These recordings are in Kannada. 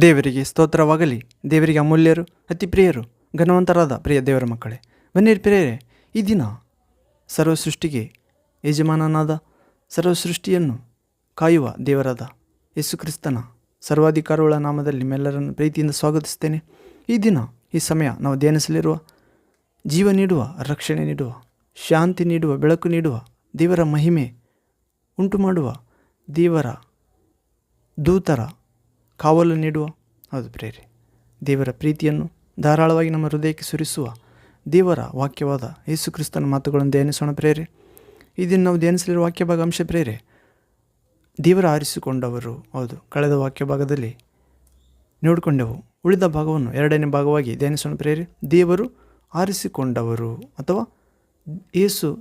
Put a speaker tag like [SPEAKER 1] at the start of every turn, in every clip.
[SPEAKER 1] ದೇವರಿಗೆ ಸ್ತೋತ್ರವಾಗಲಿ. ದೇವರಿಗೆ ಅಮೂಲ್ಯರು ಅತಿ ಪ್ರಿಯರು ಘನವಂತರಾದ ಪ್ರಿಯ ದೇವರ ಮಕ್ಕಳೇ. ಬನ್ನಿರಿ ಪ್ರಿಯರೇ, ಈ ದಿನ ಸರ್ವ ಸೃಷ್ಟಿಗೆ ಯಜಮಾನನಾದ ಸರ್ವ ಸೃಷ್ಟಿಯನ್ನು ಕಾಯುವ ದೇವರಾದ ಯೇಸುಕ್ರಿಸ್ತನ ಸರ್ವಾಧಿಕಾರಗಳ ನಾಮದಲ್ಲಿ ನಿಮ್ಮೆಲ್ಲರನ್ನು ಪ್ರೀತಿಯಿಂದ ಸ್ವಾಗತಿಸ್ತೇನೆ. ಈ ದಿನ, ಈ ಸಮಯ ನಾವು ಧ್ಯಾನಿಸಲಿರುವ, ಜೀವ ನೀಡುವ, ರಕ್ಷಣೆ ನೀಡುವ, ಶಾಂತಿ ನೀಡುವ, ಬೆಳಕು ನೀಡುವ, ದೇವರ ಮಹಿಮೆ ಉಂಟು ಮಾಡುವ ದೇವರ ದೂತರ ಕಾವಲು ನೀಡುವ. ಹೌದು ಪ್ರೇರಿ ದೇವರ ಪ್ರೀತಿಯನ್ನು ಧಾರಾಳವಾಗಿ ನಮ್ಮ ಹೃದಯಕ್ಕೆ ಸುರಿಸುವ ದೇವರ ವಾಕ್ಯವಾದ ಯೇಸು ಕ್ರಿಸ್ತನ ಮಾತುಗಳನ್ನು ಧ್ಯಾನಿಸೋಣ ಪ್ರೇರೆ ಇದನ್ನು ನಾವು ಧ್ಯಾನಿಸಲಿರುವ ವಾಕ್ಯ ಭಾಗ ಅಂಶ ಪ್ರೇರೆ ದೇವರ ಆರಿಸಿಕೊಂಡವರು, ಹೌದು, ಕಳೆದ ವಾಕ್ಯ ಭಾಗದಲ್ಲಿ ನೋಡಿಕೊಂಡೆವು. ಉಳಿದ ಭಾಗವನ್ನು ಎರಡನೇ ಭಾಗವಾಗಿ ಧ್ಯಾನಿಸೋಣ ಪ್ರೇರೆ ದೇವರು ಆರಿಸಿಕೊಂಡವರು ಅಥವಾ ಏಸು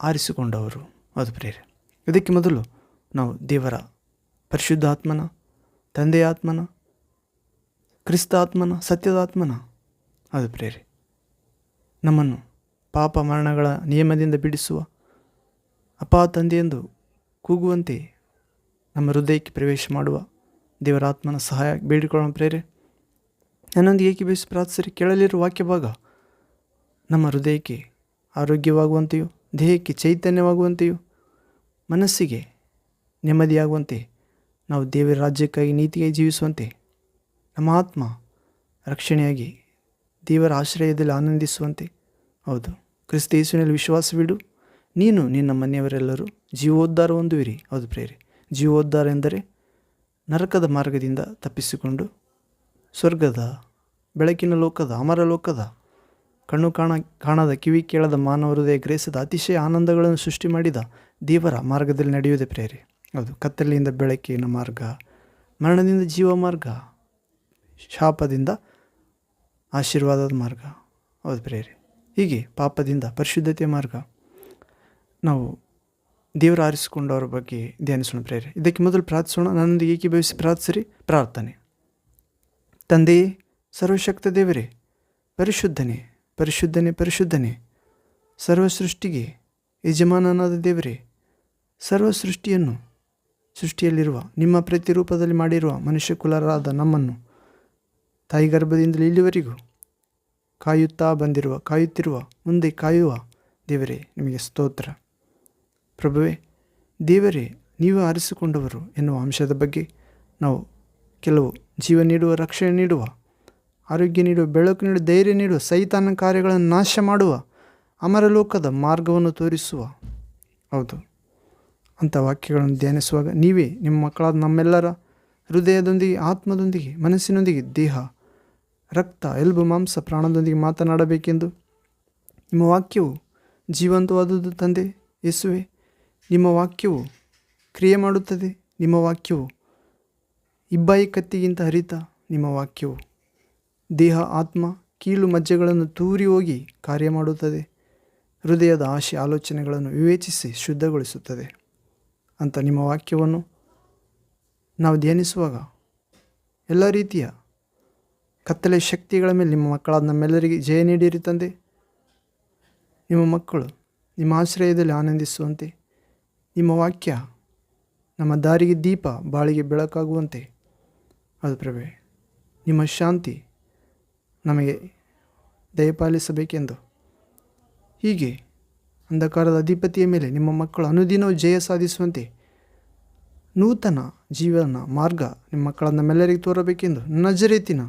[SPEAKER 1] ಆರಿಸಿಕೊಂಡವರು ಅದು ಪ್ರೇರೆ ಇದಕ್ಕೆ ಮೊದಲು ನಾವು ದೇವರ ಪರಿಶುದ್ಧಾತ್ಮನ ತಂದೆಯ ಆತ್ಮನ ಕ್ರಿಸ್ತಾತ್ಮನ? ಸತ್ಯದಾತ್ಮನ? ಅದು ಪ್ರೇರಿ ನಮ್ಮನ್ನು ಪಾಪ ಮರಣಗಳ ನಿಯಮದಿಂದ ಬಿಡಿಸುವ ಅಪಾ ತಂದೆಯೆಂದು ಕೂಗುವಂತೆ ನಮ್ಮ ಹೃದಯಕ್ಕೆ ಪ್ರವೇಶ ಮಾಡುವ ದೇವರ ಆತ್ಮನ ಸಹಾಯ ಬೇಡಿಕೊಳ್ಳೋಣ ಪ್ರೇರೆ ನನ್ನೊಂದು ಏಕೆ ಬೇಯಿಸಿ ಪ್ರಾರ್ಥಿಸರಿ? ಕೇಳಲಿರುವ ವಾಕ್ಯ ಭಾಗ ನಮ್ಮ ಹೃದಯಕ್ಕೆ ಆರೋಗ್ಯವಾಗುವಂತೆಯೂ, ದೇಹಕ್ಕೆ ಚೈತನ್ಯವಾಗುವಂತೆಯೂ, ಮನಸ್ಸಿಗೆ ನೆಮ್ಮದಿಯಾಗುವಂತೆ ನಾವು ದೇವರ ರಾಜ್ಯಕ್ಕಾಗಿ ನೀತಿಯಾಗಿ ಜೀವಿಸುವಂತೆ ನಮ್ಮ ಆತ್ಮ ರಕ್ಷಣೆಯಾಗಿ ದೇವರ ಆಶ್ರಯದಲ್ಲಿ ಆನಂದಿಸುವಂತೆ. ಹೌದು, ಕ್ರಿಸ್ತ ಯೇಸುವಿನಲ್ಲಿ ವಿಶ್ವಾಸವಿಡು. ನೀನು ನಿನ್ನ ಮನೆಯವರೆಲ್ಲರೂ ಜೀವೋದ್ಧಾರ ಹೊಂದುವಿರಿ. ಹೌದು ಪ್ರೇರಿ ಜೀವೋದ್ಧಾರ ಎಂದರೆ ನರಕದ ಮಾರ್ಗದಿಂದ ತಪ್ಪಿಸಿಕೊಂಡು ಸ್ವರ್ಗದ ಬೆಳಕಿನ ಲೋಕದ, ಅಮರ ಲೋಕದ, ಕಣ್ಣು ಕಾಣ, ಕಾಣದ, ಕಿವಿ ಕೇಳದ ಮಾನವ ಹೃದಯ, ಗ್ರಹಿಸದ ಅತಿಶಯ ಆನಂದಗಳನ್ನು ಸೃಷ್ಟಿ ಮಾಡಿದ ದೇವರ ಮಾರ್ಗದಲ್ಲಿ ನಡೆಯುವುದೇ ಪ್ರೇರೆ ಹೌದು, ಕತ್ತಲೆಯಿಂದ ಬೆಳಕಿನ ಮಾರ್ಗ, ಮರಣದಿಂದ ಜೀವ ಮಾರ್ಗ, ಶಾಪದಿಂದ ಆಶೀರ್ವಾದದ ಮಾರ್ಗ. ಹೌದು ಪ್ರೇರಿ ಹೀಗೆ ಪಾಪದಿಂದ ಪರಿಶುದ್ಧತೆಯ ಮಾರ್ಗ. ನಾವು ದೇವರು ಆರಿಸಿಕೊಂಡವರ ಬಗ್ಗೆ ಧ್ಯಾನಿಸೋಣ ಪ್ರೇರೆ ಇದಕ್ಕೆ ಮೊದಲು ಪ್ರಾರ್ಥಿಸೋಣ. ನನ್ನೊಂದಿಗೆ ಏಕೀಭವಿಸಿ ಪ್ರಾರ್ಥಿಸಿರಿ? ಪ್ರಾರ್ಥನೆ. ತಂದೆಯೇ, ಸರ್ವಶಕ್ತ ದೇವರೇ, ಪರಿಶುದ್ಧನೇ ಪರಿಶುದ್ಧನೇ ಪರಿಶುದ್ಧನೇ ಸರ್ವ ಸೃಷ್ಟಿಗೆ ಯಜಮಾನನಾದ ದೇವರೇ ಸರ್ವ ಸೃಷ್ಟಿಯನ್ನು ಸೃಷ್ಟಿಯಲ್ಲಿರುವ, ನಿಮ್ಮ ಪ್ರತಿರೂಪದಲ್ಲಿ ಮಾಡಿರುವ ಮನುಷ್ಯ ಕುಲರಾದ ನಮ್ಮನ್ನು ತಾಯಿ ಗರ್ಭದಿಂದಲೇ ಇಲ್ಲಿವರೆಗೂ ಕಾಯುತ್ತಾ ಬಂದಿರುವ, ಕಾಯುತ್ತಿರುವ, ಮುಂದೆ ಕಾಯುವ ದೇವರೇ, ನಿಮಗೆ ಸ್ತೋತ್ರ. ಪ್ರಭುವೇ, ದೇವರೇ, ನೀವು ಆರಿಸಿಕೊಂಡವರು ಎನ್ನುವ ಅಂಶದ ಬಗ್ಗೆ ನಾವು ಕೆಲವು ಜೀವ ನೀಡುವ, ರಕ್ಷಣೆ ನೀಡುವ, ಆರೋಗ್ಯ ನೀಡುವ, ಬೆಳಕು ನೀಡುವ, ಧೈರ್ಯ ನೀಡುವ, ಸೈತಾನ ಕಾರ್ಯಗಳನ್ನು ನಾಶ ಮಾಡುವ ಅಮರಲೋಕದ ಮಾರ್ಗವನ್ನು ತೋರಿಸುವ. ಹೌದು. ಅಂಥ ವಾಕ್ಯಗಳನ್ನು ಧ್ಯಾನಿಸುವಾಗ ನೀವೇ ನಿಮ್ಮ ಮಕ್ಕಳಾದ ನಮ್ಮೆಲ್ಲರ ಹೃದಯದೊಂದಿಗೆ, ಆತ್ಮದೊಂದಿಗೆ, ಮನಸ್ಸಿನೊಂದಿಗೆ ದೇಹ, ರಕ್ತ, ಎಲ್ಬು, ಮಾಂಸ, ಪ್ರಾಣದೊಂದಿಗೆ ಮಾತನಾಡಬೇಕೆಂದು ನಿಮ್ಮ ವಾಕ್ಯವು ಜೀವಂತವಾದದ್ದು ತಂದೆ ಯೇಸುವೆ. ನಿಮ್ಮ ವಾಕ್ಯವು ಕ್ರಿಯೆ ಮಾಡುತ್ತದೆ. ನಿಮ್ಮ ವಾಕ್ಯವು ಇಬ್ಬಾಯಿ ಕತ್ತಿಗಿಂತ ಹರಿತ. ನಿಮ್ಮ ವಾಕ್ಯವು ದೇಹ, ಆತ್ಮ, ಕೀಳು ಮಜ್ಜೆಗಳನ್ನು ತೂರಿ ಹೋಗಿ ಕಾರ್ಯ ಮಾಡುತ್ತದೆ. ಹೃದಯದ ಆಶೆ, ಆಲೋಚನೆಗಳನ್ನು ವಿವೇಚಿಸಿ ಶುದ್ಧಗೊಳಿಸುತ್ತದೆ. ಅಂತ ನಿಮ್ಮ ವಾಕ್ಯವನ್ನು ನಾವು ಧ್ಯಾನಿಸುವಾಗ ಎಲ್ಲ ರೀತಿಯ ಕತ್ತಲೆ ಶಕ್ತಿಗಳ ಮೇಲೆ ನಿಮ್ಮ ಮಕ್ಕಳಾದ ನಮ್ಮೆಲ್ಲರಿಗೆ ಜಯ ನೀಡಿರಿ ತಂದೆ. ನಿಮ್ಮ ಮಕ್ಕಳು ನಿಮ್ಮ ಆಶ್ರಯದಲ್ಲಿ ಆನಂದಿಸುವಂತೆ, ನಿಮ್ಮ ವಾಕ್ಯ ನಮ್ಮ ದಾರಿಗೆ ದೀಪ, ಬಾಳಿಗೆ ಬೆಳಕಾಗುವಂತೆ. ಅದು ಪ್ರಭೆ ನಿಮ್ಮ ಶಾಂತಿ ನಮಗೆ ದಯಪಾಲಿಸಬೇಕೆಂದು ಹೀಗೆ ಅಂಧಕಾರದ ಅಧಿಪತಿಯ ಮೇಲೆ ನಿಮ್ಮ ಮಕ್ಕಳು ಅನುದಿನವೂ ಜಯ ಸಾಧಿಸುವಂತೆ. ನೂತನ ಜೀವನ ಮಾರ್ಗ ನಿಮ್ಮ ಮಕ್ಕಳ ನಮ್ಮೆಲ್ಲರಿಗೆ ತೋರಬೇಕೆಂದು ನಜರೇತಿನ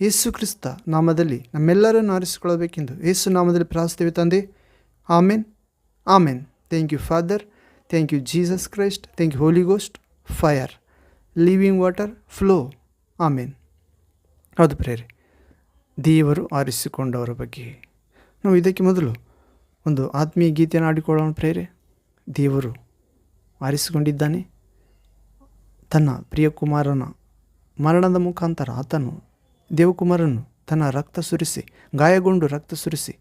[SPEAKER 1] ಯೇಸು ಕ್ರಿಸ್ತ ನಾಮದಲ್ಲಿ ನಮ್ಮೆಲ್ಲರನ್ನು ಆರಿಸಿಕೊಳ್ಳಬೇಕೆಂದು ಯೇಸು ನಾಮದಲ್ಲಿ ಪ್ರಾರ್ಥಿಸ್ತೇವೆ ತಂದೆ. Amen. Amen. Thank you father. Thank you Jesus Christ. Thank you holy ghost. Fire. Living water flow. Amen. ಹೌದು ಪ್ರೇರೆ ದೇವರು ಆರಿಸಿಕೊಂಡವರ ಬಗ್ಗೆ. ನಾವು ಇದಕ್ಕೆ ಮೊದಲು ಒಂದು ಆತ್ಮೀಯ ಗೀತೆಯನ್ನು ಆಡಿಕೊಳ್ಳೋಣ ಪ್ರೇರೆ. ದೇವರು ಆರಿಸಿಕೊಂಡಿದ್ದಾನೆ. ತನ್ನ ಪ್ರಿಯಕುಮಾರನ ಮರಣದ ಮುಖಾಂತರ ಆತನು ದೇವಕುಮಾರನು ತನ್ನ ರಕ್ತ ಸುರಿಸಿ, ಗಾಯಗೊಂಡು ರಕ್ತ ಸುರಿಸಿ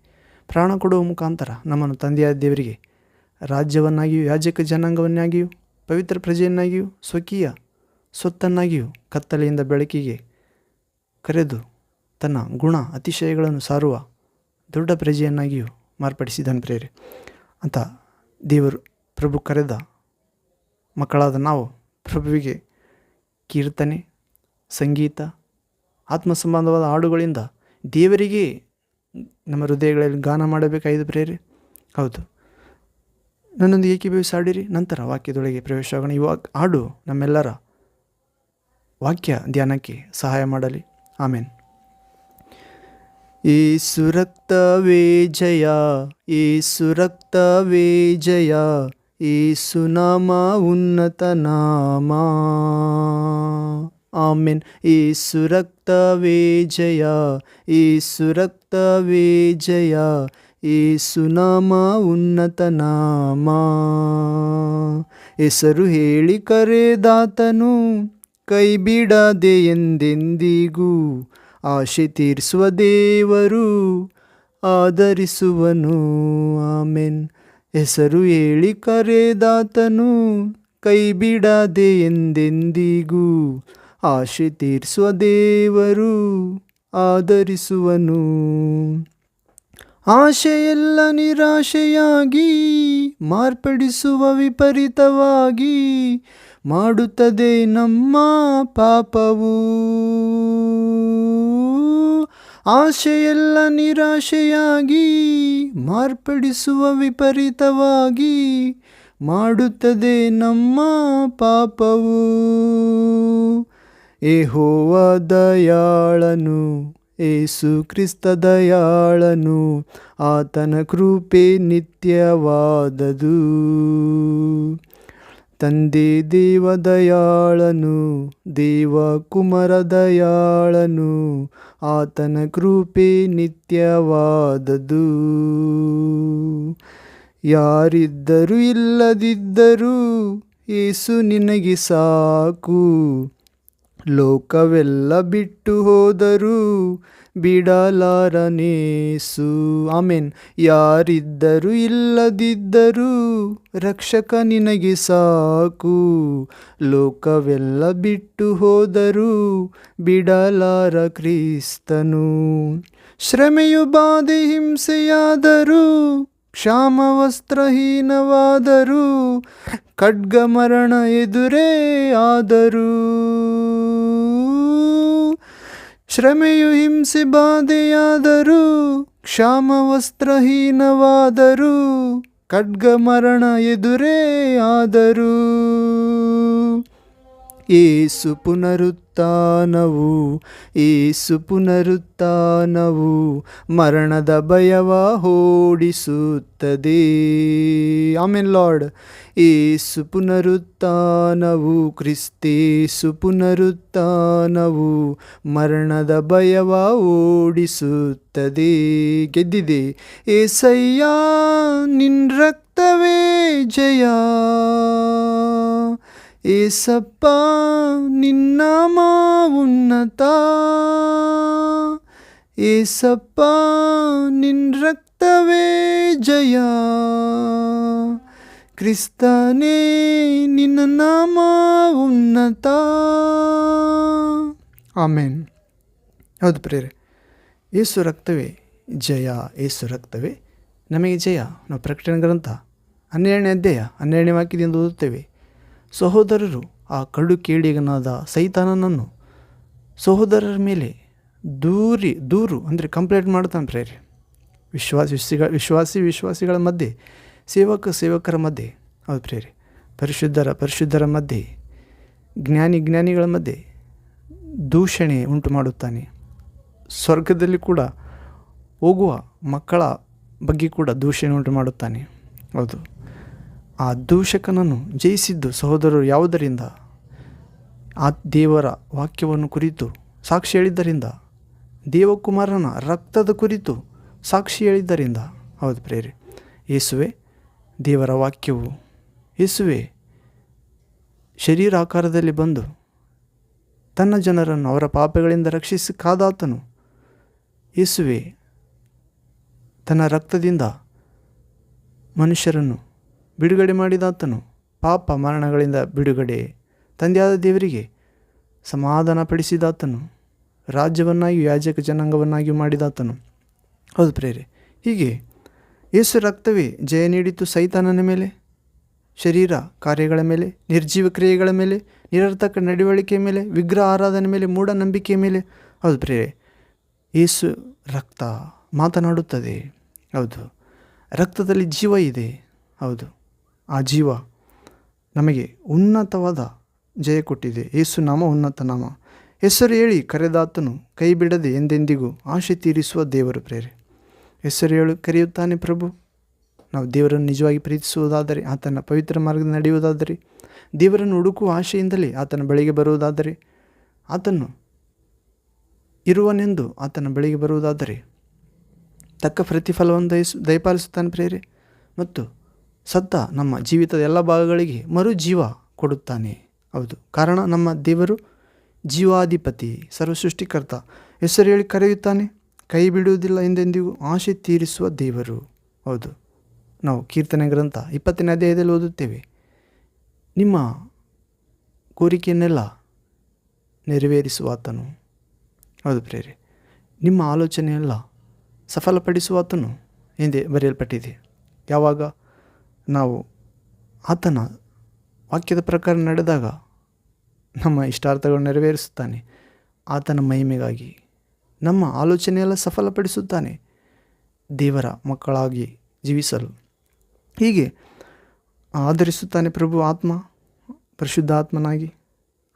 [SPEAKER 1] ಪ್ರಾಣ ಕೊಡುವ ಮುಖಾಂತರ ನಮ್ಮನ್ನು ತಂದೆಯಾದ ದೇವರಿಗೆ ರಾಜ್ಯವನ್ನಾಗಿಯೂ, ಯಾಜಕ ಜನಾಂಗವನ್ನಾಗಿಯೂ, ಪವಿತ್ರ ಪ್ರಜೆಯನ್ನಾಗಿಯೂ, ಸ್ವಕೀಯ ಸ್ವತ್ತನ್ನಾಗಿಯೂ ಕತ್ತಲೆಯಿಂದ ಬೆಳಕಿಗೆ ಕರೆದು ತನ್ನ ಗುಣ ಅತಿಶಯಗಳನ್ನು ಸಾರುವ ದೊಡ್ಡ ಪ್ರಜೆಯನ್ನಾಗಿಯೂ ಮಾರ್ಪಡಿಸಿದನು ಪ್ರೇರೆ ಅಂತ ದೇವರು ಪ್ರಭು ಕರೆದ ಮಕ್ಕಳಾದ ನಾವು ಪ್ರಭುವಿಗೆ ಕೀರ್ತನೆ, ಸಂಗೀತ ಆತ್ಮ ಸಂಬಂಧವಾದ ಹಾಡುಗಳಿಂದ ದೇವರಿಗೆ ನಮ್ಮ ಹೃದಯಗಳಲ್ಲಿ ಗಾನ ಮಾಡಬೇಕಾಯಿತು ಪ್ರೇರೆ ಹೌದು. ನನ್ನೊಂದು ಏಕೀಭವಿಸಿ ಹಾಡಿರಿ, ನಂತರ ವಾಕ್ಯದೊಳಗೆ ಪ್ರವೇಶವಾಗೋಣ. ವಾಕ್, ಹಾಡು ನಮ್ಮೆಲ್ಲರ ವಾಕ್ಯ ಧ್ಯಾನಕ್ಕೆ ಸಹಾಯ ಮಾಡಲಿ. ಆಮೇನ್. ಏಸು ರಕ್ತವೇ ಜಯ ಏಸು ರಕ್ತವೇ ಜಯ ಏಸು ನಾಮ ಉನ್ನತ ನಾಮ. ಆಮೇನ್. ಏಸು ರಕ್ತವೇ ಜಯ ಏಸು ರಕ್ತವೇ ಜಯ ಏಸು ನಾಮ ಉನ್ನತ ನಾಮ. ಹೆಸರು ಹೇಳಿ ಕರೆದಾತನು ಕೈ ಬಿಡದೆ ಎಂದೆಂದಿಗೂ ಆಶೆ ತೀರಿಸುವ ದೇವರು ಆಧರಿಸುವನು. ಆಮೆನ್. ಹೆಸರು ಹೇಳಿ ಕರೆದಾತನು ಕೈ ಬಿಡದೆ ಎಂದೆಂದಿಗೂ ಆಶೆ ತೀರಿಸುವ ದೇವರು ಆಧರಿಸುವನು. ಆಶೆಯೆಲ್ಲ ನಿರಾಶೆಯಾಗಿ, ಮಾರ್ಪಡಿಸುವ ವಿಪರೀತವಾಗಿ ಮಾಡುತ್ತದೆ ನಮ್ಮ ಪಾಪವು. ಆಶೆಯೆಲ್ಲ ನಿರಾಶೆಯಾಗಿ, ಮಾರ್ಪಡಿಸುವ ವಿಪರೀತವಾಗಿ ಮಾಡುತ್ತದೆ ನಮ್ಮ ಪಾಪವು. ಏಹೋವ ದಯಾಳನು ಏಸು ಕ್ರಿಸ್ತ ದಯಾಳನು, ಆತನ ಕೃಪೆ ನಿತ್ಯವಾದದು. ತಂದೆ ದೇವ ದಯಾಳನು, ದೇವ ಕುಮಾರ ದಯಾಳನು, ಆತನ ಕೃಪೆ ನಿತ್ಯವಾದದು. ಯಾರಿದ್ದರೂ ಇಲ್ಲದಿದ್ದರೂ ಏಸು ನಿನಗೆ ಸಾಕು. ಲೋಕವೆಲ್ಲ ಬಿಟ್ಟು ಹೋದರೂ ಬಿಡಲಾರನೇಸು. ಆಮೇನ್. ಯಾರಿದ್ದರೂ ಇಲ್ಲದಿದ್ದರೂ ರಕ್ಷಕ ನಿನಗೆ ಸಾಕು. ಲೋಕವೆಲ್ಲ ಬಿಟ್ಟು ಹೋದರೂ ಬಿಡಲಾರ ಕ್ರಿಸ್ತನು. ಶ್ರಮೆಯು ಬಾಧೆ ಹಿಂಸೆಯಾದರೂ ಕ್ಷಾಮ ವಸ್ತ್ರಹೀನವಾದರೂ ಖಡ್ಗ ಮರಣ ಎದುರೇ ಆದರೂ. ಶ್ರಮೆಯು ಹಿಂಸೆ ಬಾಧೆಯಾದರೂ ಕ್ಷಾಮ ವಸ್ತ್ರಹೀನವಾದರೂ ಖಡ್ಗ ಮರಣ ಎದುರೇ ಆದರೂ. ಏಸು ಪುನರುತ್ಥಾನವು ಏಸು ಪುನರುತ್ಥಾನವು ಮರಣದ ಭಯವ ಓಡಿಸುತ್ತದೆ ಆಮೇನ್ ಲಾರ್ಡ್. ಏಸು ಪುನರುತ್ಥಾನವು ಕ್ರಿಸ್ತೇಸು ಪುನರುತ್ಥಾನವು ಮರಣದ ಭಯವ ಓಡಿಸುತ್ತದೆ ಗೆದ್ದಿದೆ. ಏಸಯ್ಯ, ನಿನ್ ರಕ್ತವೇ ಜಯ. ಏಸಪ್ಪ ನಿನ್ನಾಮ ಉನ್ನತ ಏಸಪ್ಪ, ನಿನ್ ರಕ್ತವೇ ಜಯ. ಕ್ರಿಸ್ತನೇ, ನಿನ್ನ ನಾಮ ಉನ್ನತ ಆಮೇನ್. ಹೌದು ಪ್ರೇರೆ ಏಸು ರಕ್ತವೇ ಜಯ, ಏಸು ರಕ್ತವೇ ನಮಗೆ ಜಯ. ನಾವು ಪ್ರಕಟಣೆ ಗ್ರಂಥ ಹನ್ನೆರಡನೇ ಅಧ್ಯಾಯ ಹನ್ನೆರಡನೇ ವಾಕ್ಯದಿಂದ ಓದುತ್ತೇವೆ. ಸಹೋದರರು ಆ ಕಡು ಕೇಳಿಗನಾದ ಸೈತಾನನನ್ನು ಸಹೋದರರ ಮೇಲೆ ದೂರಿ, ದೂರು ಅಂದರೆ ಕಂಪ್ಲೇಂಟ್ ಮಾಡ್ತಾನೆ ಪ್ರೇರಿ. ವಿಶ್ವಾಸ ವಿಶ್ವಾಸಿ, ವಿಶ್ವಾಸಿಗಳ ಮಧ್ಯೆ, ಸೇವಕ, ಸೇವಕರ ಮಧ್ಯೆ, ಹೌದು ಪ್ರೇರಿ. ಪರಿಶುದ್ಧರ ಪರಿಶುದ್ಧರ ಮಧ್ಯೆ, ಜ್ಞಾನಿ, ಜ್ಞಾನಿಗಳ ಮಧ್ಯೆ ದೂಷಣೆ ಉಂಟು ಮಾಡುತ್ತಾನೆ. ಸ್ವರ್ಗದಲ್ಲಿ ಕೂಡ ಹೋಗುವ ಮಕ್ಕಳ ಬಗ್ಗೆ ಕೂಡ ದೂಷಣೆ ಉಂಟು ಮಾಡುತ್ತಾನೆ. ಹೌದು. ಆ ದೂಷಕನನ್ನು ಜಯಿಸಿದ್ದು ಸಹೋದರರು ಯಾವುದರಿಂದ? ಆ ದೇವರ ವಾಕ್ಯವನ್ನು ಕುರಿತು ಸಾಕ್ಷಿ ಹೇಳಿದ್ದರಿಂದ? ದೇವಕುಮಾರನ ರಕ್ತದ ಕುರಿತು ಸಾಕ್ಷಿ ಹೇಳಿದ್ದರಿಂದ? ಹೌದು ಪ್ರೇರಿ ಯೇಸುವೆ, ದೇವರ ವಾಕ್ಯವು ಯೇಸುವೆ, ಶರೀರಾಕಾರದಲ್ಲಿ ಬಂದು ತನ್ನ ಜನರನ್ನು ಅವರ ಪಾಪಗಳಿಂದ ರಕ್ಷಿಸಿ ಕಾದಾತನು. ಯೇಸುವೆ, ತನ್ನ ರಕ್ತದಿಂದ ಮನುಷ್ಯರನ್ನು ಬಿಡುಗಡೆ ಮಾಡಿದಾತನು. ಪಾಪ ಮರಣಗಳಿಂದ ಬಿಡುಗಡೆ. ತಂದೆಯಾದ ದೇವರಿಗೆ ಸಮಾಧಾನ ಪಡಿಸಿದಾತನು ರಾಜ್ಯವನ್ನಾಗಿ, ಯಾಜಕ ಜನಾಂಗವನ್ನಾಗಿ ಮಾಡಿದಾತನು. ಹೌದು ಪ್ರೇರೆ ಹೀಗೆ ಯೇಸು ರಕ್ತವೇ ಜಯ ನೀಡಿತು ಸೈತಾನನ ಮೇಲೆ. ಶರೀರ ಕಾರ್ಯಗಳ ಮೇಲೆ, ನಿರ್ಜೀವ ಕ್ರಿಯೆಗಳ ಮೇಲೆ, ನಿರರ್ಥಕ ನಡವಳಿಕೆ ಮೇಲೆ, ವಿಗ್ರಹ ಆರಾಧನೆ ಮೇಲೆ, ಮೂಢನಂಬಿಕೆಯ ಮೇಲೆ. ಹೌದು ಪ್ರೇರೆ ಯೇಸು ರಕ್ತ ಮಾತನಾಡುತ್ತದೆ. ಹೌದು, ರಕ್ತದಲ್ಲಿ ಜೀವ ಇದೆ. ಹೌದು. ಆ ಜೀವ ನಮಗೆ ಉನ್ನತವಾದ ಜಯ ಕೊಟ್ಟಿದೆ. ಯೇಸು ನಾಮ, ಉನ್ನತ ನಾಮ. ಹೆಸರು ಹೇಳಿ ಕರೆದಾತನು, ಕೈ ಬಿಡದೆ ಎಂದೆಂದಿಗೂ ಆಶೆ ತೀರಿಸುವ ದೇವರು ಪ್ರೇರೆ. ಹೆಸರು ಹೇಳು, ಕರೆಯುತ್ತಾನೆ ಪ್ರಭು. ನಾವು ದೇವರನ್ನು ನಿಜವಾಗಿ ಪ್ರೀತಿಸುವುದಾದರೆ, ಆತನ ಪವಿತ್ರ ಮಾರ್ಗದ ನಡೆಯುವುದಾದರೆ, ದೇವರನ್ನು ಹುಡುಕುವ ಆಶೆಯಿಂದಲೇ ಆತನ ಬಳಿಗೆ ಬರುವುದಾದರೆ, ಆತನು ಇರುವನೆಂದು ಆತನ ಬಳಿಗೆ ಬರುವುದಾದರೆ, ತಕ್ಕ ಪ್ರತಿಫಲವನ್ನು ದಯಸು, ದಯಪಾಲಿಸುತ್ತಾನೆ ಪ್ರೇರೆ. ಮತ್ತು ಸತ್ತ ನಮ್ಮ ಜೀವಿತದ ಎಲ್ಲ ಭಾಗಗಳಿಗೆ ಮರು ಜೀವ ಕೊಡುತ್ತಾನೆ. ಹೌದು. ಕಾರಣ ನಮ್ಮ ದೇವರು ಜೀವಾಧಿಪತಿ, ಸರ್ವಸೃಷ್ಟಿಕರ್ತ. ಹೆಸರು ಹೇಳಿ ಕರೆಯುತ್ತಾನೆ, ಕೈ ಬಿಡುವುದಿಲ್ಲ ಎಂದೆಂದಿಗೂ ಆಶೆ ತೀರಿಸುವ ದೇವರು. ಹೌದು. ನಾವು ಕೀರ್ತನೆ ಗ್ರಂಥ ಇಪ್ಪತ್ತನೇ ಅಧ್ಯಾಯದಲ್ಲಿ ಓದುತ್ತೇವೆ, ನಿಮ್ಮ ಕೋರಿಕೆಯನ್ನೆಲ್ಲ ನೆರವೇರಿಸುವ ಆತನು ಹೌದು ಪ್ರೇರೆ ನಿಮ್ಮ ಆಲೋಚನೆಯೆಲ್ಲ ಸಫಲಪಡಿಸುವ ಆತನು ಎಂದೇ ಬರೆಯಲ್ಪಟ್ಟಿದೆ. ಯಾವಾಗ? ನಾವು ಆತನ ವಾಕ್ಯದ ಪ್ರಕಾರ ನಡೆದಾಗ ನಮ್ಮ ಇಷ್ಟಾರ್ಥಗಳು ನೆರವೇರಿಸುತ್ತಾನೆ. ಆತನ ಮಹಿಮೆಗಾಗಿ ನಮ್ಮ ಆಲೋಚನೆಯೆಲ್ಲ ಸಫಲಪಡಿಸುತ್ತಾನೆ. ದೇವರ ಮಕ್ಕಳಾಗಿ ಜೀವಿಸಲು. ಹೀಗೆ ಆಧರಿಸುತ್ತಾನೆ ಪ್ರಭು ಆತ್ಮ ಪರಿಶುದ್ಧ ಆತ್ಮನಾಗಿ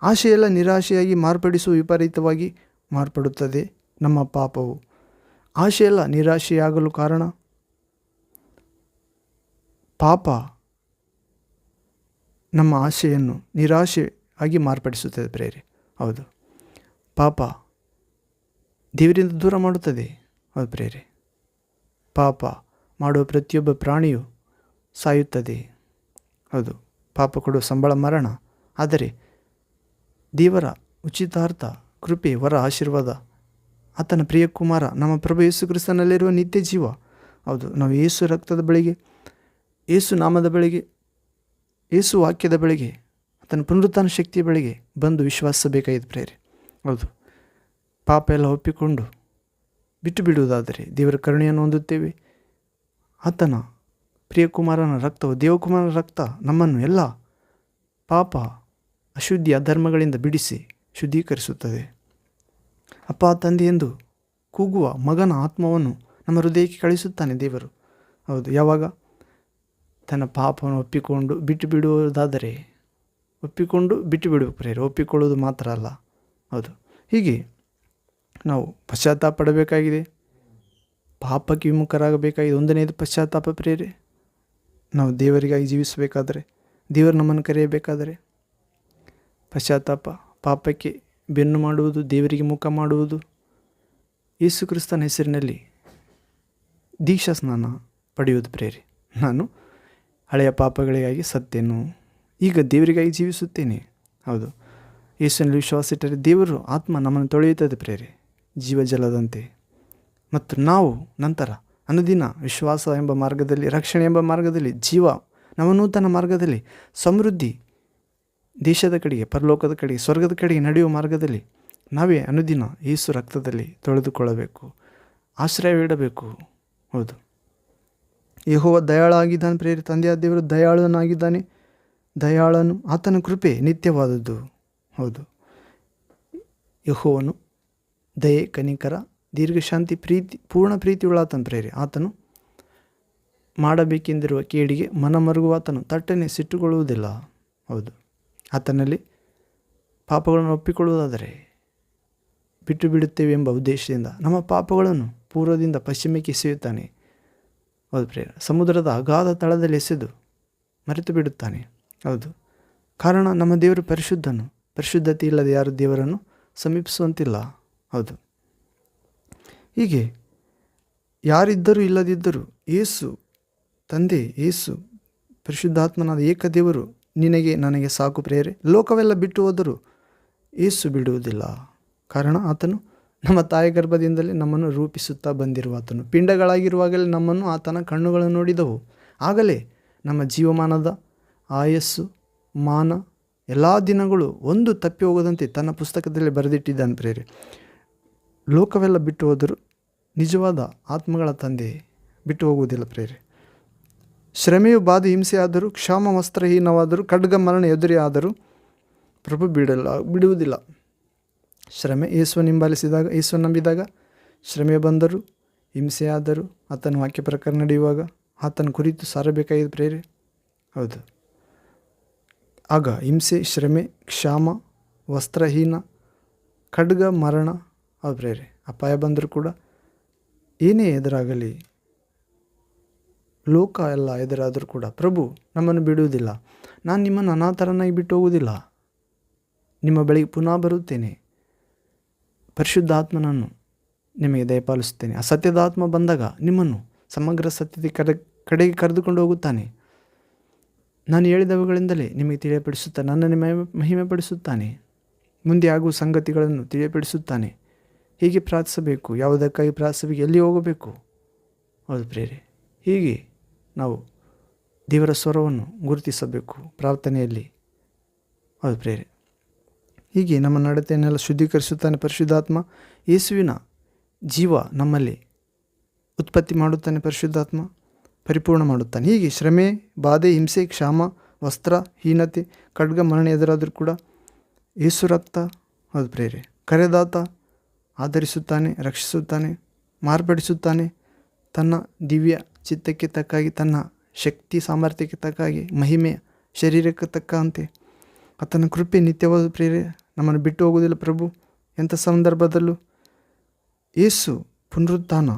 [SPEAKER 1] ಆಶೆಯೆಲ್ಲ ನಿರಾಶೆಯಾಗಿ ಮಾರ್ಪಡಿಸುವ ವಿಪರೀತವಾಗಿ ಮಾರ್ಪಡುತ್ತದೆ ನಮ್ಮ ಪಾಪವು. ಆಶೆಯೆಲ್ಲ ನಿರಾಶೆಯಾಗಲು ಕಾರಣ ಪಾಪ ನಮ್ಮ ಆಶೆಯನ್ನು ನಿರಾಶೆ ಆಗಿ ಮಾರ್ಪಡಿಸುತ್ತದೆ ಪ್ರೇರಿ. ಹೌದು. ಪಾಪ ದೇವರಿಂದ ದೂರ ಮಾಡುತ್ತದೆ. ಹೌದು ಪ್ರೇರಿ. ಪಾಪ ಮಾಡುವ ಪ್ರತಿಯೊಬ್ಬ ಪ್ರಾಣಿಯು ಸಾಯುತ್ತದೆ. ಹೌದು. ಪಾಪ ಕೊಡುವ ಸಂಬಳ ಮರಣ. ಆದರೆ ದೇವರ ಉಚಿತಾರ್ಥ ಕೃಪೆ, ವರ, ಆಶೀರ್ವಾದ, ಆತನ ಪ್ರಿಯ ಕುಮಾರ, ನಮ್ಮ ಪ್ರಭು ಯೇಸು ಕ್ರಿಸ್ತನಲ್ಲಿರುವ ನಿತ್ಯ ಜೀವ. ಹೌದು. ನಾವು ಯೇಸು ರಕ್ತದ ಬಳಿಗೆ ಯೇಸು ನಾಮದ ಬೆಳಿಗ್ಗೆ ಏಸು ವಾಕ್ಯದ ಬಳಿಗೆ, ಆತನ ಪುನರುತ್ಥಾನ ಶಕ್ತಿಯ ಬಳಿಗೆ ಬಂದು ವಿಶ್ವಾಸಿಸಬೇಕಾಗಿದೆ ಪ್ರೇರಿ. ಹೌದು. ಪಾಪ ಎಲ್ಲ ಒಪ್ಪಿಕೊಂಡು ಬಿಟ್ಟು ಬಿಡುವುದಾದರೆ ದೇವರ ಕರುಣೆಯನ್ನು ಹೊಂದುತ್ತೇವೆ. ಆತನ ಪ್ರಿಯಕುಮಾರನ ರಕ್ತವು ದೇವಕುಮಾರನ ರಕ್ತ ನಮ್ಮನ್ನು ಎಲ್ಲ ಪಾಪ ಅಶುದ್ಧಿ ಅಧರ್ಮಗಳಿಂದ ಬಿಡಿಸಿ ಶುದ್ಧೀಕರಿಸುತ್ತದೆ. ಅಪ್ಪ, ತಂದೆ ಎಂದು ಕೂಗುವ ಮಗನ ಆತ್ಮವನ್ನು ನಮ್ಮ ಹೃದಯಕ್ಕೆ ಕಳಿಸುತ್ತಾನೆ ದೇವರು. ಹೌದು. ಯಾವಾಗ? ತನ್ನ ಪಾಪವನ್ನು ಒಪ್ಪಿಕೊಂಡು ಬಿಟ್ಟು ಬಿಡುವುದಾದರೆ, ಒಪ್ಪಿಕೊಂಡು ಬಿಟ್ಟು ಬಿಡಬೇಕು ಪ್ರೇಯರ್ ಒಪ್ಪಿಕೊಳ್ಳುವುದು ಮಾತ್ರ ಅಲ್ಲ. ಹೌದು. ಹೀಗೆ ನಾವು ಪಶ್ಚಾತ್ತಾಪ ಪಡಬೇಕಾಗಿದೆ ಪಾಪಕ್ಕೆ ವಿಮುಖರಾಗಬೇಕಾಗಿದೆ. ಒಂದನೇದು ಪಶ್ಚಾತ್ತಾಪ ಪ್ರೇರೆ ನಾವು ದೇವರಿಗಾಗಿ ಜೀವಿಸಬೇಕಾದರೆ, ದೇವರು ನಮ್ಮನ್ನು ಕರೆಯಬೇಕಾದರೆ. ಪಶ್ಚಾತ್ತಾಪ, ಪಾಪಕ್ಕೆ ಬೆನ್ನು ಮಾಡುವುದು, ದೇವರಿಗೆ ಮುಖ ಮಾಡುವುದು. ಯೇಸು ಕ್ರಿಸ್ತನ ಹೆಸರಿನಲ್ಲಿ ದೀಕ್ಷಾ ಸ್ನಾನ ಪಡೆಯುವುದು ಪ್ರೇರಿ ನಾನು ಹಳೆಯ ಪಾಪಗಳಿಗಾಗಿ ಸತ್ತೇನು. ಈಗ ದೇವರಿಗಾಗಿ ಜೀವಿಸುತ್ತೇನೆ. ಹೌದು. ಯೇಸುವಿನಲ್ಲಿ ವಿಶ್ವಾಸ ಇಟ್ಟರೆ ದೇವರು ಆತ್ಮ ನಮ್ಮನ್ನು ತೊಳೆಯುತ್ತದೆ ಪ್ರೇರೆ ಜೀವಜಲದಂತೆ. ಮತ್ತು ನಾವು ನಂತರ ಅನುದಿನ ವಿಶ್ವಾಸ ಎಂಬ ಮಾರ್ಗದಲ್ಲಿ, ರಕ್ಷಣೆ ಎಂಬ ಮಾರ್ಗದಲ್ಲಿ, ಜೀವ ನವನೂತನ ಮಾರ್ಗದಲ್ಲಿ, ಸಮೃದ್ಧಿ ದೇಶದ ಕಡೆಗೆ, ಪರಲೋಕದ ಕಡೆಗೆ, ಸ್ವರ್ಗದ ಕಡೆಗೆ ನಡೆಯುವ ಮಾರ್ಗದಲ್ಲಿ ನಾವೇ ಅನುದಿನ ಯೇಸು ರಕ್ತದಲ್ಲಿ ತೊಳೆದುಕೊಳ್ಳಬೇಕು. ಆಶ್ರಯವಿಡಬೇಕು. ಹೌದು. ಯಹೋವ ದಯಾಳಾಗಿದ್ದಾನೆ ಪ್ರೇರಿ ತಂದೆಯ ದೇವರು ದಯಾಳನಾಗಿದ್ದಾನೆ. ದಯಾಳನು ಆತನ ಕೃಪೆ ನಿತ್ಯವಾದದ್ದು. ಹೌದು. ಯಹೋವನು ದಯೆ, ಕನಿಕರ, ದೀರ್ಘಶಾಂತಿ, ಪ್ರೀತಿ, ಪೂರ್ಣ ಪ್ರೀತಿಯುಳ್ಳ ಆತನ ಪ್ರೇರಿ ಆತನು ಮಾಡಬೇಕೆಂದಿರುವ ಕೇಡಿಗೆ ಮನಮರುಗುವ ಆತನು ತಟ್ಟನೆ ಸಿಟ್ಟುಕೊಳ್ಳುವುದಿಲ್ಲ. ಹೌದು. ಆತನಲ್ಲಿ ಪಾಪಗಳನ್ನು ಒಪ್ಪಿಕೊಳ್ಳುವುದಾದರೆ ಬಿಟ್ಟು ಬಿಡುತ್ತೇವೆ ಎಂಬ ಉದ್ದೇಶದಿಂದ ನಮ್ಮ ಪಾಪಗಳನ್ನು ಪೂರ್ವದಿಂದ ಪಶ್ಚಿಮಕ್ಕೆ ಎಸೆಯುತ್ತಾನೆ ಹೌದು ಪ್ರೇರ ಸಮುದ್ರದ ಅಗಾಧ ತಳದಲ್ಲಿ ಎಸೆದು ಮರೆತು ಬಿಡುತ್ತಾನೆ. ಹೌದು. ಕಾರಣ ನಮ್ಮ ದೇವರು ಪರಿಶುದ್ಧನು. ಪರಿಶುದ್ಧತೆ ಇಲ್ಲದೆ ಯಾರು ದೇವರನ್ನು ಸಮೀಪಿಸುವಂತಿಲ್ಲ. ಹೌದು. ಹೀಗೆ ಯಾರಿದ್ದರೂ ಇಲ್ಲದಿದ್ದರೂ ಏಸು ತಂದೆ ಏಸು ಪರಿಶುದ್ಧಾತ್ಮನಾದ ಏಕದೇವರು ನಿನಗೆ, ನನಗೆ ಸಾಕು ಪ್ರೇರೆ ಲೋಕವೆಲ್ಲ ಬಿಟ್ಟು ಹೋದರೂ ಏಸು ಬಿಡುವುದಿಲ್ಲ. ಕಾರಣ ಆತನು ನಮ್ಮ ತಾಯಿ ಗರ್ಭದಿಂದಲೇ ನಮ್ಮನ್ನು ರೂಪಿಸುತ್ತಾ ಬಂದಿರುವ ಆತನು ಪಿಂಡಗಳಾಗಿರುವಾಗಲೇ ನಮ್ಮನ್ನು ಆತನ ಕಣ್ಣುಗಳನ್ನು ನೋಡಿದವು. ಆಗಲೇ ನಮ್ಮ ಜೀವಮಾನದ ಆಯಸ್ಸು, ಮಾನ, ಎಲ್ಲ ದಿನಗಳು ಒಂದು ತಪ್ಪಿ ಹೋಗದಂತೆ ತನ್ನ ಪುಸ್ತಕದಲ್ಲಿ ಬರೆದಿಟ್ಟಿದ್ದಾನೆ ಪ್ರೇರೆ ಲೋಕವೆಲ್ಲ ಬಿಟ್ಟು ಹೋದರೂ ನಿಜವಾದ ಆತ್ಮಗಳ ತಂದೆ ಬಿಟ್ಟು ಹೋಗುವುದಿಲ್ಲ ಪ್ರೇರೆ ಶ್ರಮೆಯು ಬಾಧೆ ಹಿಂಸೆಯಾದರೂ, ಕ್ಷಾಮ ವಸ್ತ್ರಹೀನವಾದರೂ ಖಡ್ಗ ಮರಣ ಎದುರಿ ಆದರೂ ಪ್ರಭು ಬಿಡಲ್ಲ, ಬಿಡುವುದಿಲ್ಲ. ಶ್ರಮೆ ಯೇಸುವನ್ನು ಹಿಂಬಾಲಿಸಿದಾಗ, ಯೇಸುವನ್ನು ನಂಬಿದಾಗ ಶ್ರಮೆ ಬಂದರು, ಹಿಂಸೆಯಾದರೂ ಆತನ ವಾಕ್ಯ ಪ್ರಕಾರ ನಡೆಯುವಾಗ ಆತನ ಕುರಿತು ಸಾರಬೇಕಾಗಿದೆ ಪ್ರೇರೆ. ಹೌದು. ಆಗ ಹಿಂಸೆ, ಶ್ರಮೆ, ಕ್ಷಾಮ, ವಸ್ತ್ರಹೀನ, ಖಡ್ಗ, ಮರಣ ಅದು ಪ್ರೇರೆ, ಅಪಾಯ ಬಂದರೂ ಕೂಡ ಏನೇ ಎದುರಾಗಲಿ, ಲೋಕ ಎಲ್ಲ ಎದುರಾದರೂ ಕೂಡ ಪ್ರಭು ನಮ್ಮನ್ನು ಬಿಡುವುದಿಲ್ಲ. ನಾನು ನಿಮ್ಮನ್ನು ಅನಾಥರನ್ನಾಗಿ ಬಿಟ್ಟು ಹೋಗುವುದಿಲ್ಲ. ನಿಮ್ಮ ಬಳಿಗೆ ಪುನಃ ಬರುತ್ತೇನೆ. ಪರಿಶುದ್ಧಾತ್ಮನನ್ನು ನಿಮಗೆ ದಯಪಾಲಿಸುತ್ತೇನೆ. ಆ ಆತ್ಮ ಬಂದಾಗ ನಿಮ್ಮನ್ನು ಸಮಗ್ರ ಸತ್ಯದ ಕಡೆ, ಕಡೆಗೆ ಕರೆದುಕೊಂಡು ಹೋಗುತ್ತಾನೆ. ನಾನು ಹೇಳಿದವುಗಳಿಂದಲೇ ನಿಮಗೆ ತಿಳಿಯಪಡಿಸುತ್ತಾನೆ ನನ್ನನ್ನು ಮಹಿಮೆ ಮಹಿಮೆಪಡಿಸುತ್ತಾನೆ. ಮುಂದೆ ಆಗುವ ಸಂಗತಿಗಳನ್ನು ತಿಳಿಯಪಡಿಸುತ್ತಾನೆ. ಹೀಗೆ ಪ್ರಾರ್ಥಿಸಬೇಕು. ಯಾವುದಕ್ಕಾಗಿ ಪ್ರಾರ್ಥಿಸಬೇಕು? ಎಲ್ಲಿ ಹೋಗಬೇಕು? ಹೌದು ಪ್ರೇರೆ ಹೀಗೆ ನಾವು ದೇವರ ಸ್ವರವನ್ನು ಗುರುತಿಸಬೇಕು ಪ್ರಾರ್ಥನೆಯಲ್ಲಿ. ಹೌದು ಪ್ರೇರೆ ಹೀಗೆ ನಮ್ಮ ನಡತೆಯನ್ನೆಲ್ಲ ಶುದ್ಧೀಕರಿಸುತ್ತಾನೆ ಪರಿಶುದ್ಧಾತ್ಮ. ಯೇಸುವಿನ ಜೀವ ನಮ್ಮಲ್ಲಿ ಉತ್ಪತ್ತಿ ಮಾಡುತ್ತಾನೆ ಪರಿಶುದ್ಧಾತ್ಮ, ಪರಿಪೂರ್ಣ ಮಾಡುತ್ತಾನೆ. ಹೀಗೆ ಶ್ರಮೆ, ಬಾಧೆ, ಹಿಂಸೆ, ಕ್ಷಾಮ, ವಸ್ತ್ರ, ಹೀನತೆ, ಖಡ್ಗ, ಮರಣ ಎದುರಾದರೂ ಕೂಡ ಯೇಸು ರಕ್ತ ಅದು ಪ್ರೇರೆ ಕರೆದಾತ ಆಧರಿಸುತ್ತಾನೆ, ರಕ್ಷಿಸುತ್ತಾನೆ, ಮಾರ್ಪಡಿಸುತ್ತಾನೆ, ತನ್ನ ದಿವ್ಯ ಚಿತ್ತಕ್ಕೆ ತಕ್ಕಾಗಿ, ತನ್ನ ಶಕ್ತಿ ಸಾಮರ್ಥ್ಯಕ್ಕೆ ತಕ್ಕಾಗಿ, ಮಹಿಮೆ, ಶರೀರಕ್ಕೆ ತಕ್ಕಂತೆ. ಆತನ ಕೃಪೆ ನಿತ್ಯವಾದ ಪ್ರೇರೆ ನಮ್ಮನ್ನು ಬಿಟ್ಟು ಹೋಗುವುದಿಲ್ಲ ಪ್ರಭು. ಎಂಥ ಸಂದರ್ಭದಲ್ಲೂ ಯೇಸು ಪುನರುತ್ಥಾನ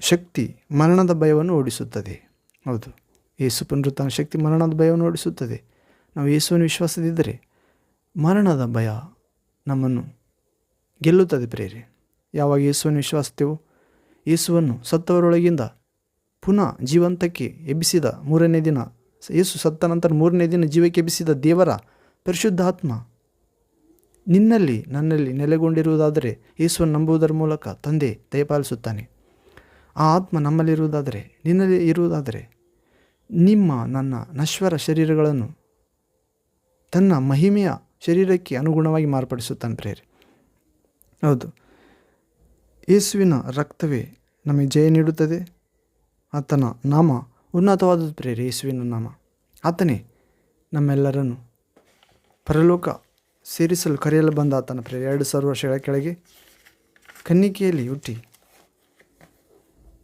[SPEAKER 1] ಶಕ್ತಿ ಮರಣದ ಭಯವನ್ನು ಓಡಿಸುತ್ತದೆ. ಹೌದು, ಏಸು ಪುನರುತ್ಥಾನ ಶಕ್ತಿ ಮರಣದ ಭಯವನ್ನು ಓಡಿಸುತ್ತದೆ. ನಾವು ಯೇಸುವನ್ನು ವಿಶ್ವಾಸದಿದ್ದರೆ ಮರಣದ ಭಯ ನಮ್ಮನ್ನು ಗೆಲ್ಲುತ್ತದೆ ಪ್ರೇರೆ. ಯಾವಾಗ ಯೇಸುವನ್ನು ವಿಶ್ವಾಸತೆವೋ ಯೇಸುವನ್ನು ಸತ್ತವರೊಳಗಿಂದ ಪುನಃ ಜೀವಂತಕ್ಕೆ ಎಬ್ಬಿಸಿದ ಮೂರನೇ ದಿನ ಯೇಸು ಸತ್ತ ನಂತರ ಮೂರನೇ ದಿನ ಜೀವಕ್ಕೆ ಎಬ್ಬಿಸಿದ ದೇವರ ಪರಿಶುದ್ಧಾತ್ಮ ನಿನ್ನಲ್ಲಿ, ನನ್ನಲ್ಲಿ ನೆಲೆಗೊಂಡಿರುವುದಾದರೆ ಈಶ್ವರ ನಂಬುವುದರ ಮೂಲಕ ತಂದೆ ದಯಪಾಲಿಸುತ್ತಾನೆ. ಆ ಆತ್ಮ ನಮ್ಮಲ್ಲಿರುವುದಾದರೆ, ನಿನ್ನಲ್ಲಿ ಇರುವುದಾದರೆ, ನಿಮ್ಮ, ನನ್ನ ನಶ್ವರ ಶರೀರಗಳನ್ನು ತನ್ನ ಮಹಿಮೆಯ ಶರೀರಕ್ಕೆ ಅನುಗುಣವಾಗಿ ಮಾರ್ಪಡಿಸುತ್ತಾನೆ ಪ್ರೇರೆ ಹೌದು. ಯೇಸುವಿನ ರಕ್ತವೇ ನಮಗೆ ಜಯ ನೀಡುತ್ತದೆ. ಆತನ ನಾಮ ಉನ್ನತವಾದದ್ದು ಪ್ರೇರೆ ಯೇಸುವಿನ ನಾಮ. ಆತನೇ ನಮ್ಮೆಲ್ಲರನ್ನು ಪರಲೋಕ ಸೇರಿಸಲು ಕರೆಯಲು ಬಂದ ಆತನ ಪ್ರಿಯ. ಎರಡು ಸಾವಿರ ವರ್ಷಗಳ ಕೆಳಗೆ ಕನ್ನಿಕೆಯಲ್ಲಿ ಹುಟ್ಟಿ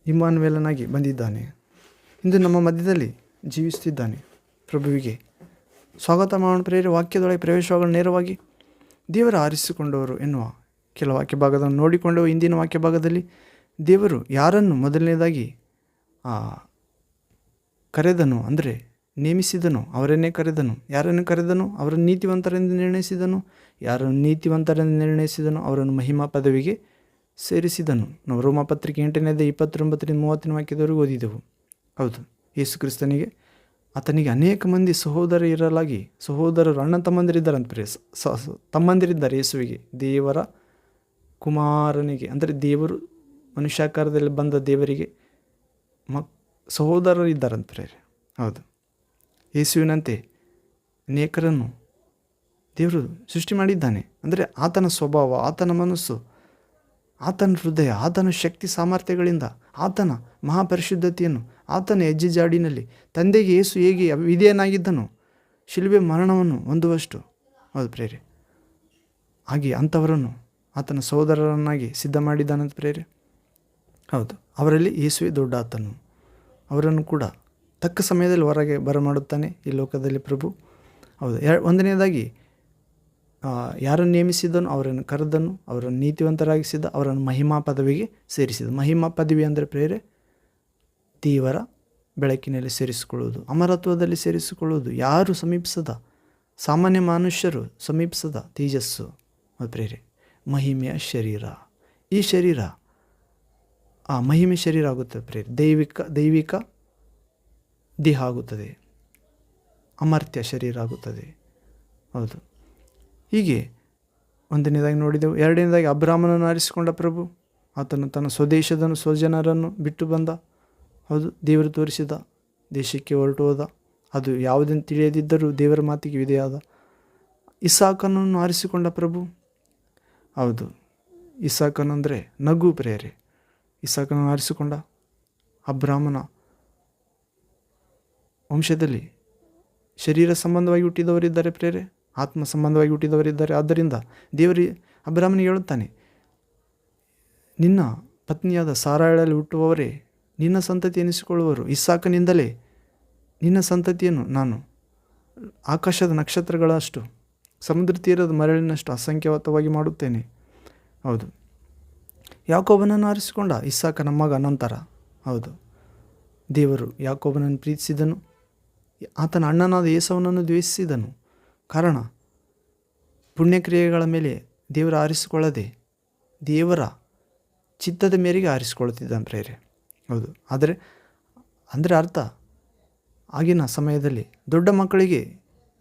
[SPEAKER 1] ಇಮಾನ್ವೇಲನಾಗಿ ಬಂದಿದ್ದಾನೆ. ಇಂದು ನಮ್ಮ ಮಧ್ಯದಲ್ಲಿ ಜೀವಿಸುತ್ತಿದ್ದಾನೆ. ಪ್ರಭುವಿಗೆ ಸ್ವಾಗತ ಮಾಡೋಣ ಪ್ರೇರಿ ವಾಕ್ಯದೊಳಗೆ ಪ್ರವೇಶವಾಗಲು ನೇರವಾಗಿ ದೇವರ ಆರಿಸಿಕೊಂಡವರು ಎನ್ನುವ ಕೆಲ ವಾಕ್ಯ ಭಾಗವನ್ನು ನೋಡಿಕೊಂಡು ಇಂದಿನ ವಾಕ್ಯ ಭಾಗದಲ್ಲಿ ದೇವರು ಯಾರನ್ನು ಮೊದಲನೇದಾಗಿ ಕರೆದನು ಅಂದರೆ ನೇಮಿಸಿದನು, ಅವರನ್ನೇ ಕರೆದನು. ಯಾರನ್ನು ಕರೆದನು? ಅವರನ್ನು ನೀತಿವಂತರೆಂದು ನಿರ್ಣಯಿಸಿದನು. ಯಾರನ್ನು ನೀತಿವಂತರೆಂದು ನಿರ್ಣಯಿಸಿದನು? ಅವರನ್ನು ಮಹಿಮಾ ಪದವಿಗೆ ಸೇರಿಸಿದನು. ನಾವು ರೋಮಪತ್ರಿಕೆ ಎಂಟನೇದ, ಇಪ್ಪತ್ತೊಂಬತ್ತರಿಂದ ಮೂವತ್ತಿನ ವಾಕ್ಯದವರೆಗೂ ಓದಿದೆವು. ಹೌದು, ಯೇಸು ಕ್ರಿಸ್ತನಿಗೆ, ಆತನಿಗೆ ಅನೇಕ ಮಂದಿ ಸಹೋದರ ಇರಲಾಗಿ, ಸಹೋದರರು ಅಣ್ಣ ತಮ್ಮಂದಿರಿದ್ದಾರೆ ಅಂತ ಸ- ತಮ್ಮಂದಿರಿದ್ದಾರೆ ಯೇಸುವಿಗೆ. ದೇವರ ಕುಮಾರನಿಗೆ, ಅಂದರೆ ದೇವರು ಮನುಷ್ಯಾಕಾರದಲ್ಲಿ ಬಂದ ದೇವರಿಗೆ ಮಕ್ ಸಹೋದರರು ಇದ್ದಾರಂತ ಪ್ರೇರಿ ಹೌದು. ಯೇಸುವಿನಂತೆ ಅನೇಕರನ್ನು ದೇವರು ಸೃಷ್ಟಿ ಮಾಡಿದ್ದಾನೆ. ಅಂದರೆ ಆತನ ಸ್ವಭಾವ, ಆತನ ಮನಸ್ಸು, ಆತನ ಹೃದಯ, ಆತನ ಶಕ್ತಿ ಸಾಮರ್ಥ್ಯಗಳಿಂದ, ಆತನ ಮಹಾಪರಿಶುದ್ಧತೆಯನ್ನು, ಆತನ ಹೆಜ್ಜೆ ಜಾಡಿನಲ್ಲಿ, ತಂದೆಗೆ ಯೇಸು ಹೇಗೆ ವಿಧೇಯನಾಗಿದ್ದನು, ಶಿಲುಬೆ ಮರಣವನ್ನು ಹೊಂದುವಷ್ಟು. ಹೌದು ಪ್ರೇರೆ ಹಾಗೆ ಅಂಥವರನ್ನು ಆತನ ಸಹೋದರರನ್ನಾಗಿ ಸಿದ್ಧ ಮಾಡಿದ್ದಾನಂತ ಪ್ರೇರೆ ಹೌದು, ಅವರಲ್ಲಿ ಯೇಸುವೆ ದೊಡ್ಡ ಆತನು. ಅವರನ್ನು ಕೂಡ ತಕ್ಕ ಸಮಯದಲ್ಲಿ ಹೊರಗೆ ಬರಮಾಡುತ್ತಾನೆ ಈ ಲೋಕದಲ್ಲಿ ಪ್ರಭು. ಹೌದು. ಎರ ಒಂದನೇದಾಗಿ ಯಾರನ್ನು ನೇಮಿಸಿದನು, ಅವರನ್ನು ಕರೆದನು, ಅವರನ್ನು ನೀತಿವಂತರಾಗಿಸಿದ, ಅವರನ್ನು ಮಹಿಮಾ ಪದವಿಗೆ ಸೇರಿಸಿದ. ಮಹಿಮಾ ಪದವಿ ಅಂದರೆ ಪ್ರೇರೆ, ತೀವ್ರ ಬೆಳಕಿನಲ್ಲಿ ಸೇರಿಸಿಕೊಳ್ಳುವುದು, ಅಮರತ್ವದಲ್ಲಿ ಸೇರಿಸಿಕೊಳ್ಳುವುದು. ಯಾರು ಸಮೀಪಿಸದ? ಸಾಮಾನ್ಯ ಮನುಷ್ಯರು ಸಮೀಪಿಸದ ತೇಜಸ್ಸು ಪ್ರೇರೆ, ಮಹಿಮೆಯ ಶರೀರ. ಈ ಶರೀರ, ಆ ಮಹಿಮೆ ಶರೀರ ಆಗುತ್ತೆ ಪ್ರೇರೆ. ದೈವಿಕ ದೈವಿಕ ದೇಹ ಆಗುತ್ತದೆ ಅಮರ್ತ್ಯ ಶರೀರ ಆಗುತ್ತದೆ. ಹೌದು. ಹೀಗೆ ಒಂದನೇದಾಗಿ ನೋಡಿದೆವು. ಎರಡನೇದಾಗಿ ಅಬ್ರಾಹ್ಮನನ್ನು ಆರಿಸಿಕೊಂಡ ಪ್ರಭು. ಆತನು ತನ್ನ ಸ್ವದೇಶದನ್ನು ಸ್ವಜನರನ್ನು ಬಿಟ್ಟು ಬಂದ. ಹೌದು, ದೇವರು ತೋರಿಸಿದ ದೇಶಕ್ಕೆ ಹೊರಟು ಹೋದ. ಅದು ಯಾವುದನ್ನು ತಿಳಿಯದಿದ್ದರೂ ದೇವರ ಮಾತಿಗೆ ವಿಧೆಯಾದ ಇಸಾಕನನ್ನು ಆರಿಸಿಕೊಂಡ ಪ್ರಭು. ಹೌದು. ಇಸಾಕನಂದರೆ ನಗು ಪ್ರೇರೆ ಇಸಾಕನನ್ನು ಆರಿಸಿಕೊಂಡ ಅಬ್ರಾಹ್ಮನ ವಂಶದಲ್ಲಿ ಶರೀರ ಸಂಬಂಧವಾಗಿ ಹುಟ್ಟಿದವರಿದ್ದಾರೆ ಪ್ರೇರೆ, ಆತ್ಮ ಸಂಬಂಧವಾಗಿ ಹುಟ್ಟಿದವರಿದ್ದಾರೆ. ಆದ್ದರಿಂದ ದೇವರಿ ಅಬ್ರಾಹ್ಮನಿಗೆ ಹೇಳುತ್ತಾನೆ, ನಿನ್ನ ಪತ್ನಿಯಾದ ಸಾರಾಯಳಲ್ಲಿ ಹುಟ್ಟುವವರೇ, ನಿನ್ನ ಸಂತತಿ ಎನಿಸಿಕೊಳ್ಳುವರು. ಇಸ್ಸಾಕನಿಂದಲೇ ನಿನ್ನ ಸಂತತಿಯನ್ನು ನಾನು ಆಕಾಶದ ನಕ್ಷತ್ರಗಳಷ್ಟು, ಸಮುದ್ರ ತೀರದ ಮರಳಿನಷ್ಟು ಅಸಂಖ್ಯಾತವಾಗಿ ಮಾಡುತ್ತೇನೆ. ಹೌದು. ಯಾಕೋಬನನ್ನು ಆರಿಸಿಕೊಂಡ ಇಸ್ಸಾಕನ ಮಗ ನಂತರ ಹೌದು. ದೇವರು ಯಾಕೋಬನನ್ನು ಪ್ರೀತಿಸಿದನು. ಆತನ ಅಣ್ಣನಾದ ಏಸವನನ್ನು ದ್ವೇಷಿಸಿದನು. ಕಾರಣ, ಪುಣ್ಯಕ್ರಿಯೆಗಳ ಮೇಲೆ ದೇವರ ಆರಿಸಿಕೊಳ್ಳದೆ ದೇವರ ಚಿತ್ತದ ಮೇರೆಗೆ ಆರಿಸಿಕೊಳ್ಳುತ್ತಿದ್ದಾನೆ ಪ್ರೇರೆ ಹೌದು. ಆದರೆ, ಅಂದರೆ ಅರ್ಥ, ಆಗಿನ ಸಮಯದಲ್ಲಿ ದೊಡ್ಡ ಮಕ್ಕಳಿಗೆ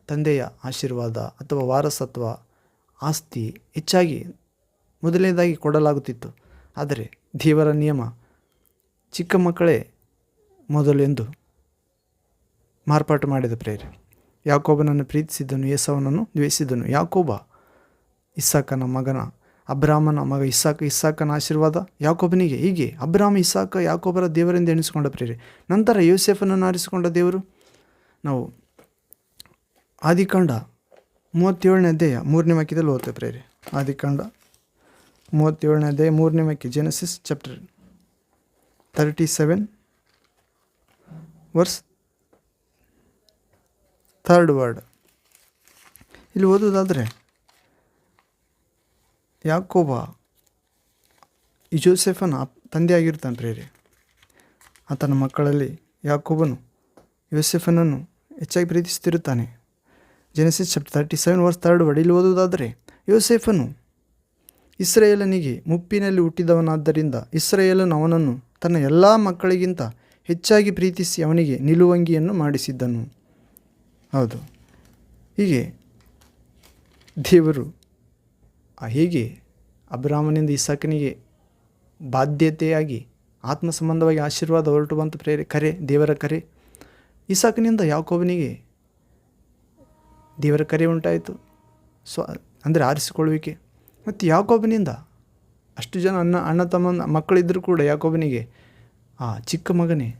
[SPEAKER 1] ತಂದೆಯ ಆಶೀರ್ವಾದ ಅಥವಾ ವಾರಸತ್ವ ಆಸ್ತಿ ಹೆಚ್ಚಾಗಿ ಮೊದಲನೇದಾಗಿ ಕೊಡಲಾಗುತ್ತಿತ್ತು. ಆದರೆ ದೇವರ ನಿಯಮ ಚಿಕ್ಕ ಮಕ್ಕಳೇ ಮೊದಲೆಂದು ಮಾರ್ಪಾಟು ಮಾಡಿದ ಪ್ರೇರೆ. ಯಾಕೋಬನನ್ನು ಪ್ರೀತಿಸಿದ್ದನು ಯೇಸವನನ್ನು ದ್ವೇಷಿಸಿದನು ಯಾಕೋಬ ಇಸಾಕನ ಮಗನ, ಅಬ್ರಾಮನ ಮಗ ಇಸಾಕ ಇಸಾಕನ ಆಶೀರ್ವಾದ ಯಾಕೋಬನಿಗೆ? ಹೀಗೆ ಅಬ್ರಾಮ ಇಸಾಕ ಯಾಕೋಬರ ದೇವರಿಂದ ಎಣಿಸಿಕೊಂಡ ಪ್ರೇರೆ. ನಂತರ ಯೋಸೆಫನನ್ನು ಆರಿಸಿಕೊಂಡ ದೇವರು? ನಾವು ಆದಿಕಾಂಡ ಮೂವತ್ತೇಳನೇ ಅಧ್ಯಾಯ ಮೂರನೇ ವಾಕ್ಯದಲ್ಲಿ ಓದ್ತೇವೆ ಪ್ರೇರೆ. ಆದಿಕಾಂಡ ಮೂವತ್ತೇಳನೇ ಅಧ್ಯಾಯ ಮೂರನೇ ವಾಕ್ಯ Genesis chapter thirty seven verse third word ಇಲ್ಲಿ ಓದೋದಾದರೆ ಯಾಕೋಬ ಜೋಸೆಫನ ತಂದೆಯಾಗಿರ್ತಾನೆ ಪ್ರೇರೆ ಆತನ ಮಕ್ಕಳಲ್ಲಿ ಯಾಕೋಬನು ಯೋಸೆಫನನ್ನು ಹೆಚ್ಚಾಗಿ ಪ್ರೀತಿಸುತ್ತಿರುತ್ತಾನೆ. Genesis chapter thirty seven verse third word ಇಲ್ಲಿ ಓದುವುದಾದರೆ ಯೋಸೆಫನು ಇಸ್ರೇಲನಿಗೆ ಮುಪ್ಪಿನಲ್ಲಿ ಹುಟ್ಟಿದವನಾದ್ದರಿಂದ ಇಸ್ರೇಲನು ಅವನನ್ನು ತನ್ನ ಎಲ್ಲ ಮಕ್ಕಳಿಗಿಂತ ಹೆಚ್ಚಾಗಿ ಪ್ರೀತಿಸಿ ಅವನಿಗೆ ನಿಲುವಂಗಿಯನ್ನು ಮಾಡಿಸಿದ್ದನು. ಹೌದು. ಹೀಗೆ ದೇವರು ಹೇಗೆ ಅಬ್ರಾಹ್ಮನಿಂದ ಅಬ್ರಾಮನಿಂದ ಇಸಾಕನಿಗೆ ಬಾಧ್ಯತೆಯಾಗಿ ಆತ್ಮ ಸಂಬಂಧವಾಗಿ ಆಶೀರ್ವಾದ ಹೊರಟು ಬಂತು ಪ್ರೇರೆ, ಕರೆ, ದೇವರ ಕರೆ. ಇಸಾಕನಿಂದ ಯಾಕೋಬನಿಗೆ ದೇವರ ಕರೆ ಉಂಟಾಯಿತು. ಸ್ವ, ಅಂದರೆ ಆರಿಸಿಕೊಳ್ಳುವಿಕೆ. ಮತ್ತು ಯಾಕೋಬನಿಂದ ಅಷ್ಟು ಜನ ಅಣ್ಣ ಅಣ್ಣ ತಮ್ಮ ಮಕ್ಕಳಿದ್ದರೂ ಕೂಡ ಯಾಕೋಬನಿಗೆ ಆ ಚಿಕ್ಕ ಮಗನೇ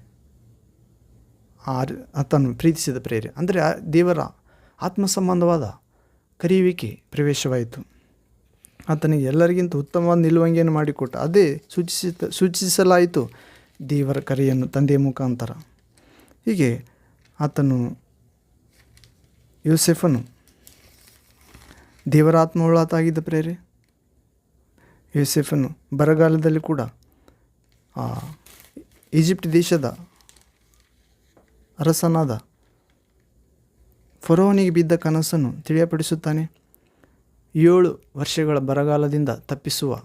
[SPEAKER 1] ಆರ್ ಆತನು ಪ್ರೀತಿಸಿದ ಪ್ರೇರೆ ಅಂದರೆ ಆ ದೇವರ ಆತ್ಮ ಸಂಬಂಧವಾದ ಕರೆಯುವಿಕೆ ಪ್ರವೇಶವಾಯಿತು. ಆತನಿಗೆ ಎಲ್ಲರಿಗಿಂತ ಉತ್ತಮವಾದ ನಿಲುವಂಗಿಯನ್ನು ಮಾಡಿಕೊಟ್ಟ ಅದೇ ಸೂಚಿಸಿ ಸೂಚಿಸಲಾಯಿತು ದೇವರ ಕರೆಯನ್ನು ತಂದೆಯ ಮುಖಾಂತರ. ಹೀಗೆ ಆತನು ಯೂಸೆಫನು ದೇವರ ಆತ್ಮವುಳ್ಳಾತಾಗಿದ್ದ ಪ್ರೇರೆ ಯೂಸೆಫನು ಬರಗಾಲದಲ್ಲಿ ಕೂಡ ಈಜಿಪ್ಟ್ ದೇಶದ ಅರಸನಾದ ಫರೋನಿಗೆ ಬಿದ್ದ ಕನಸನ್ನು ತಿಳಿಯಪಡಿಸುತ್ತಾನೆ. ಏಳು ವರ್ಷಗಳ ಬರಗಾಲದಿಂದ ತಪ್ಪಿಸುವ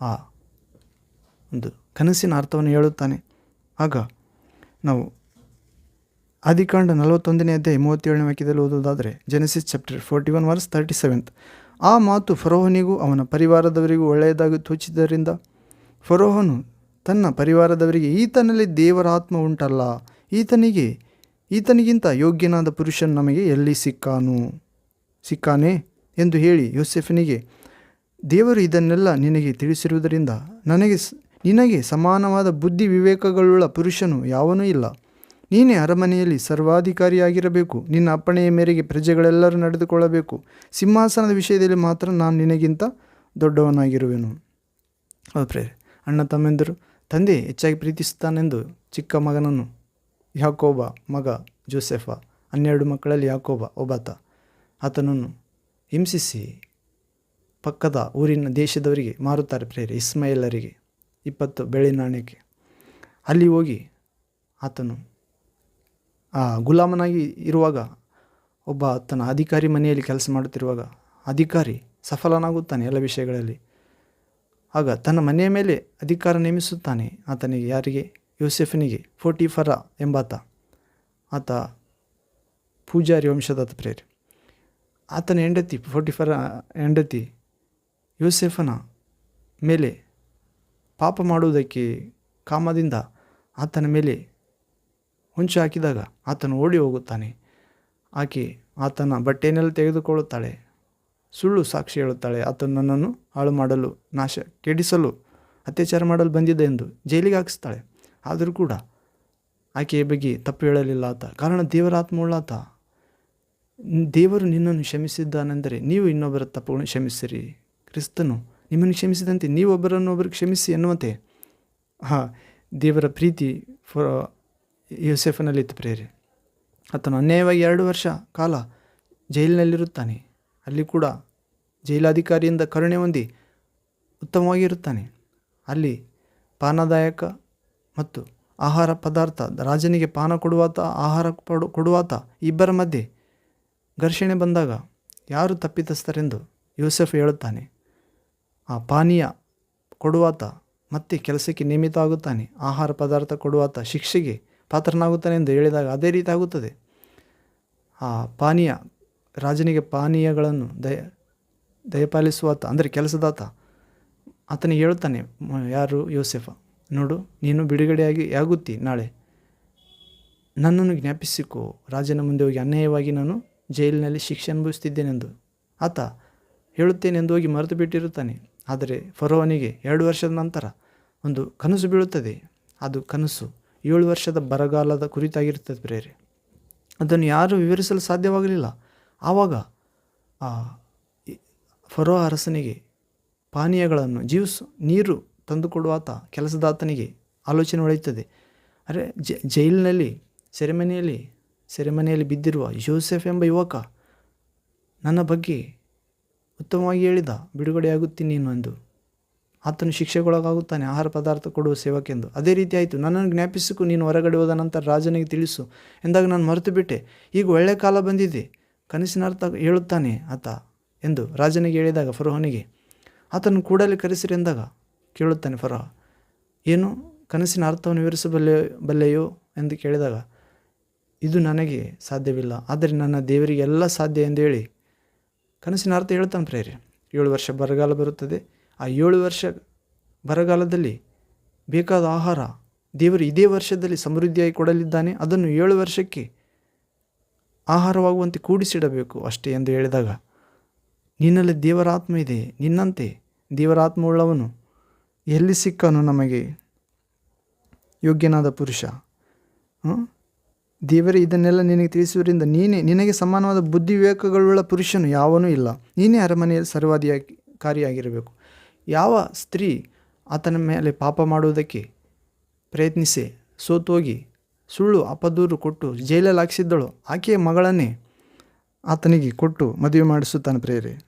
[SPEAKER 1] ಆ ಒಂದು ಕನಸಿನ ಅರ್ಥವನ್ನು ಹೇಳುತ್ತಾನೆ. ಆಗ ನಾವು ಆದಿಕಾಂಡ ನಲವತ್ತೊಂದನೇ ಅಧ್ಯಾಯ ಮೂವತ್ತೇಳನೇ ವಾಕ್ಯದಲ್ಲಿ ಓದುವುದಾದರೆ Genesis chapter forty one verse thirty seventh ಆ ಮಾತು ಫರೋಹನಿಗೂ ಅವನ ಪರಿವಾರದವರಿಗೂ ಒಳ್ಳೆಯದಾಗಿ ತೋಚಿದ್ದರಿಂದ, ಫರೋಹನು ತನ್ನ ಪರಿವಾರದವರಿಗೆ, ಈತನಲ್ಲಿ ದೇವರ ಆತ್ಮ ಉಂಟಲ್ಲ ಈತನಿಗೆ, ಈತನಿಗಿಂತ ಯೋಗ್ಯನಾದ ಪುರುಷನು ನಮಗೆ ಎಲ್ಲಿ ಸಿಕ್ಕಾನು? ಸಿಕ್ಕಾನೆ? ಎಂದು ಹೇಳಿ ಯೋಸೆಫನಿಗೆ, ದೇವರು ಇದನ್ನೆಲ್ಲ ನಿನಗೆ ತಿಳಿಸಿರುವುದರಿಂದ ನನಗೆ ನಿನಗೆ ಸಮಾನವಾದ ಬುದ್ಧಿ ವಿವೇಕಗಳುಳ್ಳ ಪುರುಷನು ಯಾವನೂ ಇಲ್ಲ. ನೀನೇ ಅರಮನೆಯಲ್ಲಿ ಸರ್ವಾಧಿಕಾರಿಯಾಗಿರಬೇಕು. ನಿನ್ನ ಅಪ್ಪಣೆಯ ಮೇರೆಗೆ ಪ್ರಜೆಗಳೆಲ್ಲರೂ ನಡೆದುಕೊಳ್ಳಬೇಕು. ಸಿಂಹಾಸನದ ವಿಷಯದಲ್ಲಿ ಮಾತ್ರ ನಾನು ನಿನಗಿಂತ ದೊಡ್ಡವನಾಗಿರುವೆನು. ಹೌದು ಅಣ್ಣ ತಮ್ಮೆಂದರು, ತಂದೆ ಹೆಚ್ಚಾಗಿ ಪ್ರೀತಿಸುತ್ತಾನೆಂದು ಚಿಕ್ಕ ಮಗನನ್ನು ಯಾಕೋಬ ಮಗ ಜೋಸೆಫ, ಹನ್ನೆರಡು ಮಕ್ಕಳಲ್ಲಿ ಯಾಕೋಬ ಒಬ್ಬಾತ. ಆತನನ್ನು ಹಿಂಸಿಸಿ ಪಕ್ಕದ ಊರಿನ ದೇಶದವರಿಗೆ ಮಾರುತ್ತಾರೆ ಪ್ರೇರಿ ಇಸ್ಮಾಯಿಲರಿಗೆ. ಇಪ್ಪತ್ತು ಬೆಳೆ ನಾಣ್ಯಕ್ಕೆ. ಅಲ್ಲಿ ಹೋಗಿ ಆತನು ಆ ಗುಲಾಮನಾಗಿ ಇರುವಾಗ ಒಬ್ಬ ಆತನ ಅಧಿಕಾರಿ ಮನೆಯಲ್ಲಿ ಕೆಲಸ ಮಾಡುತ್ತಿರುವಾಗ ಅಧಿಕಾರಿ ಸಫಲನಾಗುತ್ತಾನೆ ಎಲ್ಲ ವಿಷಯಗಳಲ್ಲಿ. ಆಗ ತನ್ನ ಮನೆಯ ಮೇಲೆ ಅಧಿಕಾರ ನೇಮಿಸುತ್ತಾನೆ. ಆತನಿಗೆ ಯಾರಿಗೆ? ಯೋಸೆಫನಿಗೆ ಫೋಟಿಫರ ಎಂಬಾತ, ಆತ ಪೂಜಾರಿ ವಂಶದಾತ ಪ್ರೇರಿ ಆತನ ಹೆಂಡತಿ ಫೋಟಿಫರ ಹೆಂಡತಿ ಯೋಸೆಫನ ಮೇಲೆ ಪಾಪ ಮಾಡುವುದಕ್ಕೆ ಕಾಮದಿಂದ ಆತನ ಮೇಲೆ ಹೊಂಚು ಹಾಕಿದಾಗ ಆತನು ಓಡಿ ಹೋಗುತ್ತಾನೆ. ಆಕೆ ಆತನ ಬಟ್ಟೆಯನ್ನೆಲ್ಲ ತೆಗೆದುಕೊಳ್ಳುತ್ತಾಳೆ, ಸುಳ್ಳು ಸಾಕ್ಷಿ ಹೇಳುತ್ತಾಳೆ, ಆತನು ನನ್ನನ್ನು ಹಾಳು ಮಾಡಲು ನಾಶ, ಕೆಡಿಸಲು ಅತ್ಯಾಚಾರ ಮಾಡಲು ಬಂದಿದೆ ಎಂದು ಜೈಲಿಗೆ ಹಾಕಿಸ್ತಾಳೆ. ಆದರೂ ಕೂಡ ಆಕೆಯ ಬಗ್ಗೆ ತಪ್ಪು ಹೇಳಲಿಲ್ಲ ಆತ. ಕಾರಣ ದೇವರ ಆತ್ಮವುಳ್ಳಾತ ದೇವರು ನಿನ್ನನ್ನು ಕ್ಷಮಿಸಿದ್ದಾನೆಂದರೆ ನೀವು ಇನ್ನೊಬ್ಬರ ತಪ್ಪುಗಳನ್ನು ಕ್ಷಮಿಸಿರಿ. ಕ್ರಿಸ್ತನು ನಿಮ್ಮನ್ನು ಕ್ಷಮಿಸಿದಂತೆ ನೀವೊಬ್ಬರನ್ನೊಬ್ಬರು ಕ್ಷಮಿಸಿ ಎನ್ನುವಂತೆ. ಹಾಂ, ದೇವರ ಪ್ರೀತಿ ಫ ಯೋಸೆಫನಲ್ಲಿತ್ತು ಪ್ರೇರಿ ಆತನು ಅನ್ಯಾಯವಾಗಿ ಎರಡು ವರ್ಷ ಕಾಲ ಜೈಲಿನಲ್ಲಿರುತ್ತಾನೆ. ಅಲ್ಲಿ ಕೂಡ ಜೈಲಾಧಿಕಾರಿಯಿಂದ ಕರುಣೆ ಹೊಂದಿ ಉತ್ತಮವಾಗಿರುತ್ತಾನೆ. ಅಲ್ಲಿ ಪಾನದಾಯಕ ಮತ್ತು ಆಹಾರ ಪದಾರ್ಥ, ರಾಜನಿಗೆ ಪಾನ ಕೊಡುವಾತ, ಆಹಾರ ಕೊಡು ಕೊಡುವಾತ, ಇಬ್ಬರ ಮಧ್ಯೆ ಘರ್ಷಣೆ ಬಂದಾಗ ಯಾರು ತಪ್ಪಿತಸ್ಥರೆಂದು ಯೂಸೆಫ್ ಹೇಳುತ್ತಾನೆ. ಆ ಪಾನೀಯ ಕೊಡುವಾತ ಮತ್ತೆ ಕೆಲಸಕ್ಕೆ ನಿಯಮಿತ ಆಗುತ್ತಾನೆ. ಆಹಾರ ಪದಾರ್ಥ ಕೊಡುವಾತ ಶಿಕ್ಷೆಗೆ ಪಾತ್ರನಾಗುತ್ತಾನೆ ಎಂದು ಹೇಳಿದಾಗ ಅದೇ ರೀತಿ ಆಗುತ್ತದೆ. ಆ ಪಾನೀಯ, ರಾಜನಿಗೆ ಪಾನೀಯಗಳನ್ನು ದಯ, ದಯಪಾಲಿಸುವಾತ, ಅಂದರೆ ಕೆಲಸದಾತ, ಆತನಿಗೆ ಹೇಳುತ್ತಾನೆ ಯಾರು? ಯೋಸೆಫ. ನೋಡು, ನೀನು ಬಿಡುಗಡೆಯಾಗಿ ಆಗುತ್ತಿ ನಾಳೆ. ನನ್ನನ್ನು ಜ್ಞಾಪಿಸಿಕೋ, ರಾಜನ ಮುಂದೆ ಹೋಗಿ ಅನ್ಯಾಯವಾಗಿ ನಾನು ಜೈಲಿನಲ್ಲಿ ಶಿಕ್ಷೆ ಅನುಭವಿಸ್ತಿದ್ದೇನೆಂದು. ಆತ ಹೇಳುತ್ತೇನೆಂದು ಹೋಗಿ ಮರೆತು ಬಿಟ್ಟಿರುತ್ತಾನೆ ಆದರೆ ಫರೋವನಿಗೆ ಎರಡು ವರ್ಷದ ನಂತರ ಒಂದು ಕನಸು ಬೀಳುತ್ತದೆ. ಅದು ಕನಸು ಏಳು ವರ್ಷದ ಬರಗಾಲದ ಕುರಿತಾಗಿರುತ್ತದೆ ಪ್ರೇರೆ. ಅದನ್ನು ಯಾರೂ ವಿವರಿಸಲು ಸಾಧ್ಯವಾಗಲಿಲ್ಲ. ಆವಾಗ ಫರೋ ಅರಸನಿಗೆ ಪಾನೀಯಗಳನ್ನು, ಜ್ಯೂಸ್, ನೀರು ತಂದುಕೊಡುವಾತ ಕೆಲಸದಾತನಿಗೆ. ಆಲೋಚನೆ ಹೊಳೆಯುತ್ತದೆ. ಅರೆ ಜೈಲಿನಲ್ಲಿ, ಸೆರೆಮನೆಯಲ್ಲಿ ಸೆರೆಮನೆಯಲ್ಲಿ ಬಿದ್ದಿರುವ ಯೋಸೆಫ್ ಎಂಬ ಯುವಕ ನನ್ನ ಬಗ್ಗೆ ಉತ್ತಮವಾಗಿ ಹೇಳಿದ ಬಿಡುಗಡೆಯಾಗುತ್ತೀನಿ ಎಂದು. ಆತನು ಶಿಕ್ಷೆಗೊಳಗಾಗುತ್ತಾನೆ, ಆಹಾರ ಪದಾರ್ಥ ಕೊಡುವ ಸೇವಕೆಂದು. ಅದೇ ರೀತಿ ಆಯಿತು. ನನ್ನನ್ನು ಜ್ಞಾಪಿಸಿಕು, ನೀನು ಹೊರಗಡೆ ಹೋದ ನಂತರ ರಾಜನಿಗೆ ತಿಳಿಸು. ಎಂದಾಗ ನಾನು ಮರೆತು ಬಿಟ್ಟೆ ಈಗ ಒಳ್ಳೆಯ ಕಾಲ ಬಂದಿದೆ. ಕನಸಿನ ಅರ್ಥ ಹೇಳುತ್ತಾನೆ ಆತ ಎಂದು ರಾಜನಿಗೆ ಹೇಳಿದಾಗ ಫರೋಹನಿಗೆ. ಆತನು ಕೂಡಲೇ ಕರೆಸಿರಿ ಎಂದಾಗ ಕೇಳುತ್ತಾನೆ ಫರ. ಏನು ಕನಸಿನ ಅರ್ಥವನ್ನು ವಿವರಿಸಬಲ್ಲೆ, ಬಲ್ಲೆಯೋ ಎಂದು ಕೇಳಿದಾಗ, ಇದು ನನಗೆ ಸಾಧ್ಯವಿಲ್ಲ. ಆದರೆ ನನ್ನ ದೇವರಿಗೆ ಎಲ್ಲ ಸಾಧ್ಯ ಎಂದು ಹೇಳಿ, ಕನಸಿನ ಅರ್ಥ ಹೇಳ್ತಾನೆ ಪ್ರೇರಿ ಏಳು ವರ್ಷ ಬರಗಾಲ ಬರುತ್ತದೆ. ಆ ಏಳು ವರ್ಷ ಬರಗಾಲದಲ್ಲಿ ಬೇಕಾದ ಆಹಾರ ದೇವರು ಇದೇ ವರ್ಷದಲ್ಲಿ ಸಮೃದ್ಧಿಯಾಗಿ ಕೊಡಲಿದ್ದಾನೆ. ಅದನ್ನು ಏಳು ವರ್ಷಕ್ಕೆ ಆಹಾರವಾಗುವಂತೆ ಕೂಡಿಸಿಡಬೇಕು ಅಷ್ಟೇ ಎಂದು ಹೇಳಿದಾಗ, ನಿನ್ನಲ್ಲಿ ದೇವರಾತ್ಮ ಇದೆ. ನಿನ್ನಂತೆ ದೇವರ ಆತ್ಮವುಳ್ಳವನು ಎಲ್ಲಿ ಸಿಕ್ಕನು ನಮಗೆ? ಯೋಗ್ಯನಾದ ಪುರುಷ. ದೇವರೇ, ಇದನ್ನೆಲ್ಲ ನಿನಗೆ ತಿಳಿಸುವುದರಿಂದ ನೀನೇ, ನಿನಗೆ ಸಮಾನವಾದ ಬುದ್ಧಿ ವಿವೇಕಗಳುಳ್ಳ ಪುರುಷನು ಯಾವನೂ ಇಲ್ಲ. ನೀನೇ ಅರಮನೆಯಲ್ಲಿ ಸರ್ವಾಧಿಯಾಗಿ ಕಾರಿಯಾಗಿರಬೇಕು ಯಾವ ಸ್ತ್ರೀ ಆತನ ಮೇಲೆ ಪಾಪ ಮಾಡುವುದಕ್ಕೆ ಪ್ರಯತ್ನಿಸಿ? ಸೋತೋಗಿ, ಸುಳ್ಳು ಅಪದೂರು ಕೊಟ್ಟು ಜೈಲಲ್ಲಿ ಹಾಕಿಸಿದ್ದಳು ಆಕೆಯ ಮಗಳನ್ನೇ ಆತನಿಗೆ ಕೊಟ್ಟು ಮದುವೆ ಮಾಡಿಸುತ್ತಾನೆ ಪ್ರೇರೆ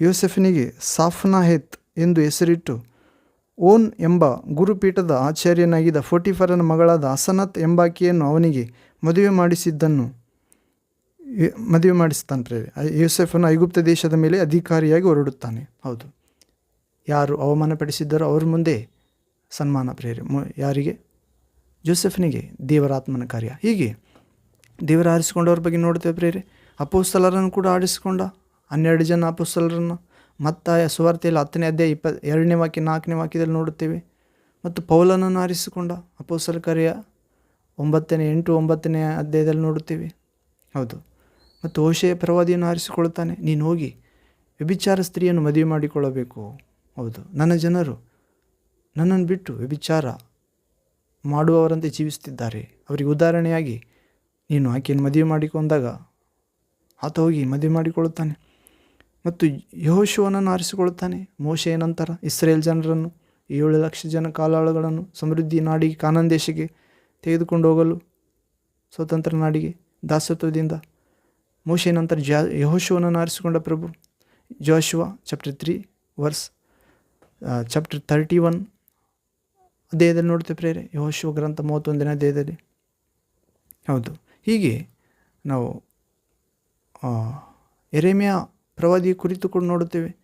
[SPEAKER 1] ಯೋಸೆಫನಿಗೆ ಸಾಫ್ನಾಹೆತ್ ಎಂದು ಹೆಸರಿಟ್ಟು ಓನ್ ಎಂಬ ಗುರುಪೀಠದ ಆಚಾರ್ಯನಾಗಿದ್ದ ಫೋಟಿಫರನ ಮಗಳಾದ ಅಸನತ್ ಎಂಬಾಕೆಯನ್ನು ಅವನಿಗೆ ಮದುವೆ ಮಾಡಿಸಿದ್ದನ್ನು ಮದುವೆ ಮಾಡಿಸ್ತಾನೆ ಪ್ರೇರೆ ಯೋಸೆಫನು ಐಗುಪ್ತ ದೇಶದ ಮೇಲೆ ಅಧಿಕಾರಿಯಾಗಿ ಹೊರಡುತ್ತಾನೆ. ಹೌದು. ಯಾರು ಅವಮಾನಪಡಿಸಿದ್ದರೋ ಅವ್ರ ಮುಂದೆ ಸನ್ಮಾನ ಪ್ರೇರೆ ಯಾರಿಗೆ? ಜೋಸೆಫ್ನಿಗೆ ದೇವರಾತ್ಮನ ಕಾರ್ಯ. ಹೀಗೆ ದೇವರ ಆರಿಸಿಕೊಂಡವ್ರ ಬಗ್ಗೆ ನೋಡ್ತೇವೆ ಪ್ರೇರೆ. ಅಪೋಸ್ತಲರನ್ನು ಕೂಡ ಆಡಿಸಿಕೊಂಡ ಹನ್ನೆರಡು ಜನ ಅಪೋಸ್ತಲರನ್ನು. ಮತ್ತಾಯ ಸುವಾರ್ತೆಯಲ್ಲಿ ಹತ್ತನೇ ಅಧ್ಯಾಯ ಇಪ್ಪ, ಎರಡನೇ ವಾಕ್ಯ, ನಾಲ್ಕನೇ ವಾಕ್ಯದಲ್ಲಿ ನೋಡುತ್ತೇವೆ. ಮತ್ತು ಪೌಲನನ್ನು ಆರಿಸಿಕೊಂಡ ಅಪೋಸಲ್ ಕರೆಯ ಒಂಬತ್ತನೇ, ಎಂಟು, ಒಂಬತ್ತನೇ ಅಧ್ಯಾಯದಲ್ಲಿ ನೋಡುತ್ತೇವೆ. ಹೌದು. ಮತ್ತು ಓಶೆಯ ಪ್ರವಾದಿಯನ್ನು ಆರಿಸಿಕೊಳ್ಳುತ್ತಾನೆ. ನೀನು ಹೋಗಿ ವ್ಯಭಿಚಾರ ಸ್ತ್ರೀಯನ್ನು ಮದುವೆ ಮಾಡಿಕೊಳ್ಳಬೇಕು. ಹೌದು. ನನ್ನ ಜನರು ನನ್ನನ್ನು ಬಿಟ್ಟು ವ್ಯಭಿಚಾರ ಮಾಡುವವರಂತೆ ಜೀವಿಸುತ್ತಿದ್ದಾರೆ. ಅವರಿಗೆ ಉದಾಹರಣೆಯಾಗಿ, ನೀನು ಆಕೆಯನ್ನು ಮದುವೆ ಮಾಡಿಕೊಂಡಾಗ ಆತ ಹೋಗಿ ಮದುವೆ ಮಾಡಿಕೊಳ್ಳುತ್ತಾನೆ. ಮತ್ತು ಯಹೋಶುವನನ್ನು ಆರಿಸಿಕೊಳ್ಳುತ್ತಾನೆ. ಮೋಶೆ ನಂತರ ಇಸ್ರೇಲ್ ಜನರನ್ನು, ಏಳು ಲಕ್ಷ ಜನ ಕಾಲಾಳುಗಳನ್ನು ಸಮೃದ್ಧಿ ನಾಡಿಗೆ, ಕಾನನ್ ದೇಶಕ್ಕೆ ತೆಗೆದುಕೊಂಡು ಹೋಗಲು ಸ್ವತಂತ್ರ ನಾಡಿಗೆ ದಾಸತ್ವದಿಂದ. ಮೋಶೆ ನಂತರ ಜ, ಯಹೋಶುವನನ್ನು ಆರಿಸಿಕೊಂಡ ಪ್ರಭು. Joshua chapter three verse chapter thirty one ಅಧ್ಯಾಯದಲ್ಲಿ ನೋಡ್ತೇವೆ ಪ್ರೇರೆ, ಯಹೋಶುವ ಗ್ರಂಥ ಮೂವತ್ತೊಂದನೇ ಅಧ್ಯಾಯದಲ್ಲಿ. ಹೌದು. ಹೀಗೆ ನಾವು ಎರೆಮೆಯ ಎರೆಮಿಯ ಪ್ರವಾದಿ ಕುರಿತು ಕೂಡ ನೋಡುತ್ತೇವೆ.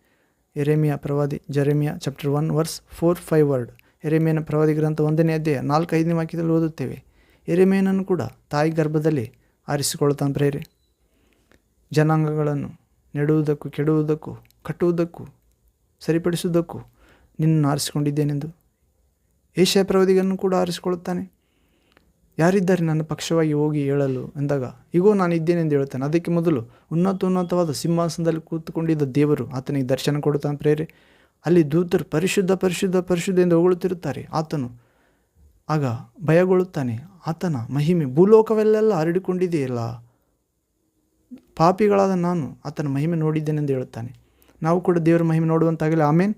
[SPEAKER 1] ಎರೆಮಿಯ ಪ್ರವಾದಿ, Jeremiah chapter one verse four five word ಎರೆಮಿಯನ ಪ್ರವಾದಿ ಗ್ರಂಥ ಒಂದನೇ ಅಧ್ಯಾಯ ನಾಲ್ಕು ಐದನೇ ವಾಕ್ಯದಲ್ಲಿ ಓದುತ್ತೇವೆ. ಎರೆಮಿಯನನ್ನು ಕೂಡ ತಾಯಿ ಗರ್ಭದಲ್ಲಿ ಆರಿಸಿಕೊಳ್ಳುತ್ತಾನೆ ಪ್ರೇರೆ ಜನಾಂಗಗಳನ್ನು ನೆಡುವುದಕ್ಕೂ ಕೆಡುವುದಕ್ಕೂ ಕಟ್ಟುವುದಕ್ಕೂ ಸರಿಪಡಿಸುವುದಕ್ಕೂ ನಿನ್ನನ್ನು ಆರಿಸಿಕೊಂಡಿದ್ದೇನೆಂದು. ಏಷ್ಯಾ ಪ್ರವಾದಿಗನ್ನು ಕೂಡ ಆರಿಸಿಕೊಳ್ಳುತ್ತಾನೆ. ಯಾರಿದ್ದಾರೆ ನನ್ನ ಪಕ್ಷವಾಗಿ ಹೋಗಿ ಹೇಳಲು ಎಂದಾಗ ಈಗೋ ನಾನು ಇದ್ದೇನೆಂದು ಹೇಳ್ತಾನೆ ಅದಕ್ಕೆ ಮೊದಲು ಉನ್ನತ ಉನ್ನತವಾದ ಸಿಂಹಾಸನದಲ್ಲಿ ಕೂತುಕೊಂಡಿದ್ದ ದೇವರು ಆತನಿಗೆ ದರ್ಶನ ಕೊಡುತ್ತಾನೆ ಪ್ರೇರೆ. ಅಲ್ಲಿ ದೂತರು ಪರಿಶುದ್ಧ ಪರಿಶುದ್ಧ ಪರಿಶುದ್ಧ ಎಂದು ಹೊಗಳುತ್ತಿರುತ್ತಾರೆ. ಆತನು ಆಗ ಭಯಗೊಳ್ಳುತ್ತಾನೆ. ಆತನ ಮಹಿಮೆ ಭೂಲೋಕವೆಲ್ಲೆಲ್ಲ ಹರಡಿಕೊಂಡಿದೆಯಲ್ಲ? ಪಾಪಿಗಳಾದ ನಾನು ಆತನ ಮಹಿಮೆ ನೋಡಿದ್ದೇನೆಂದು ಹೇಳುತ್ತಾನೆ. ನಾವು ಕೂಡ ದೇವರ ಮಹಿಮೆ ನೋಡುವಂತಾಗಲಿ. ಆಮೇನ್.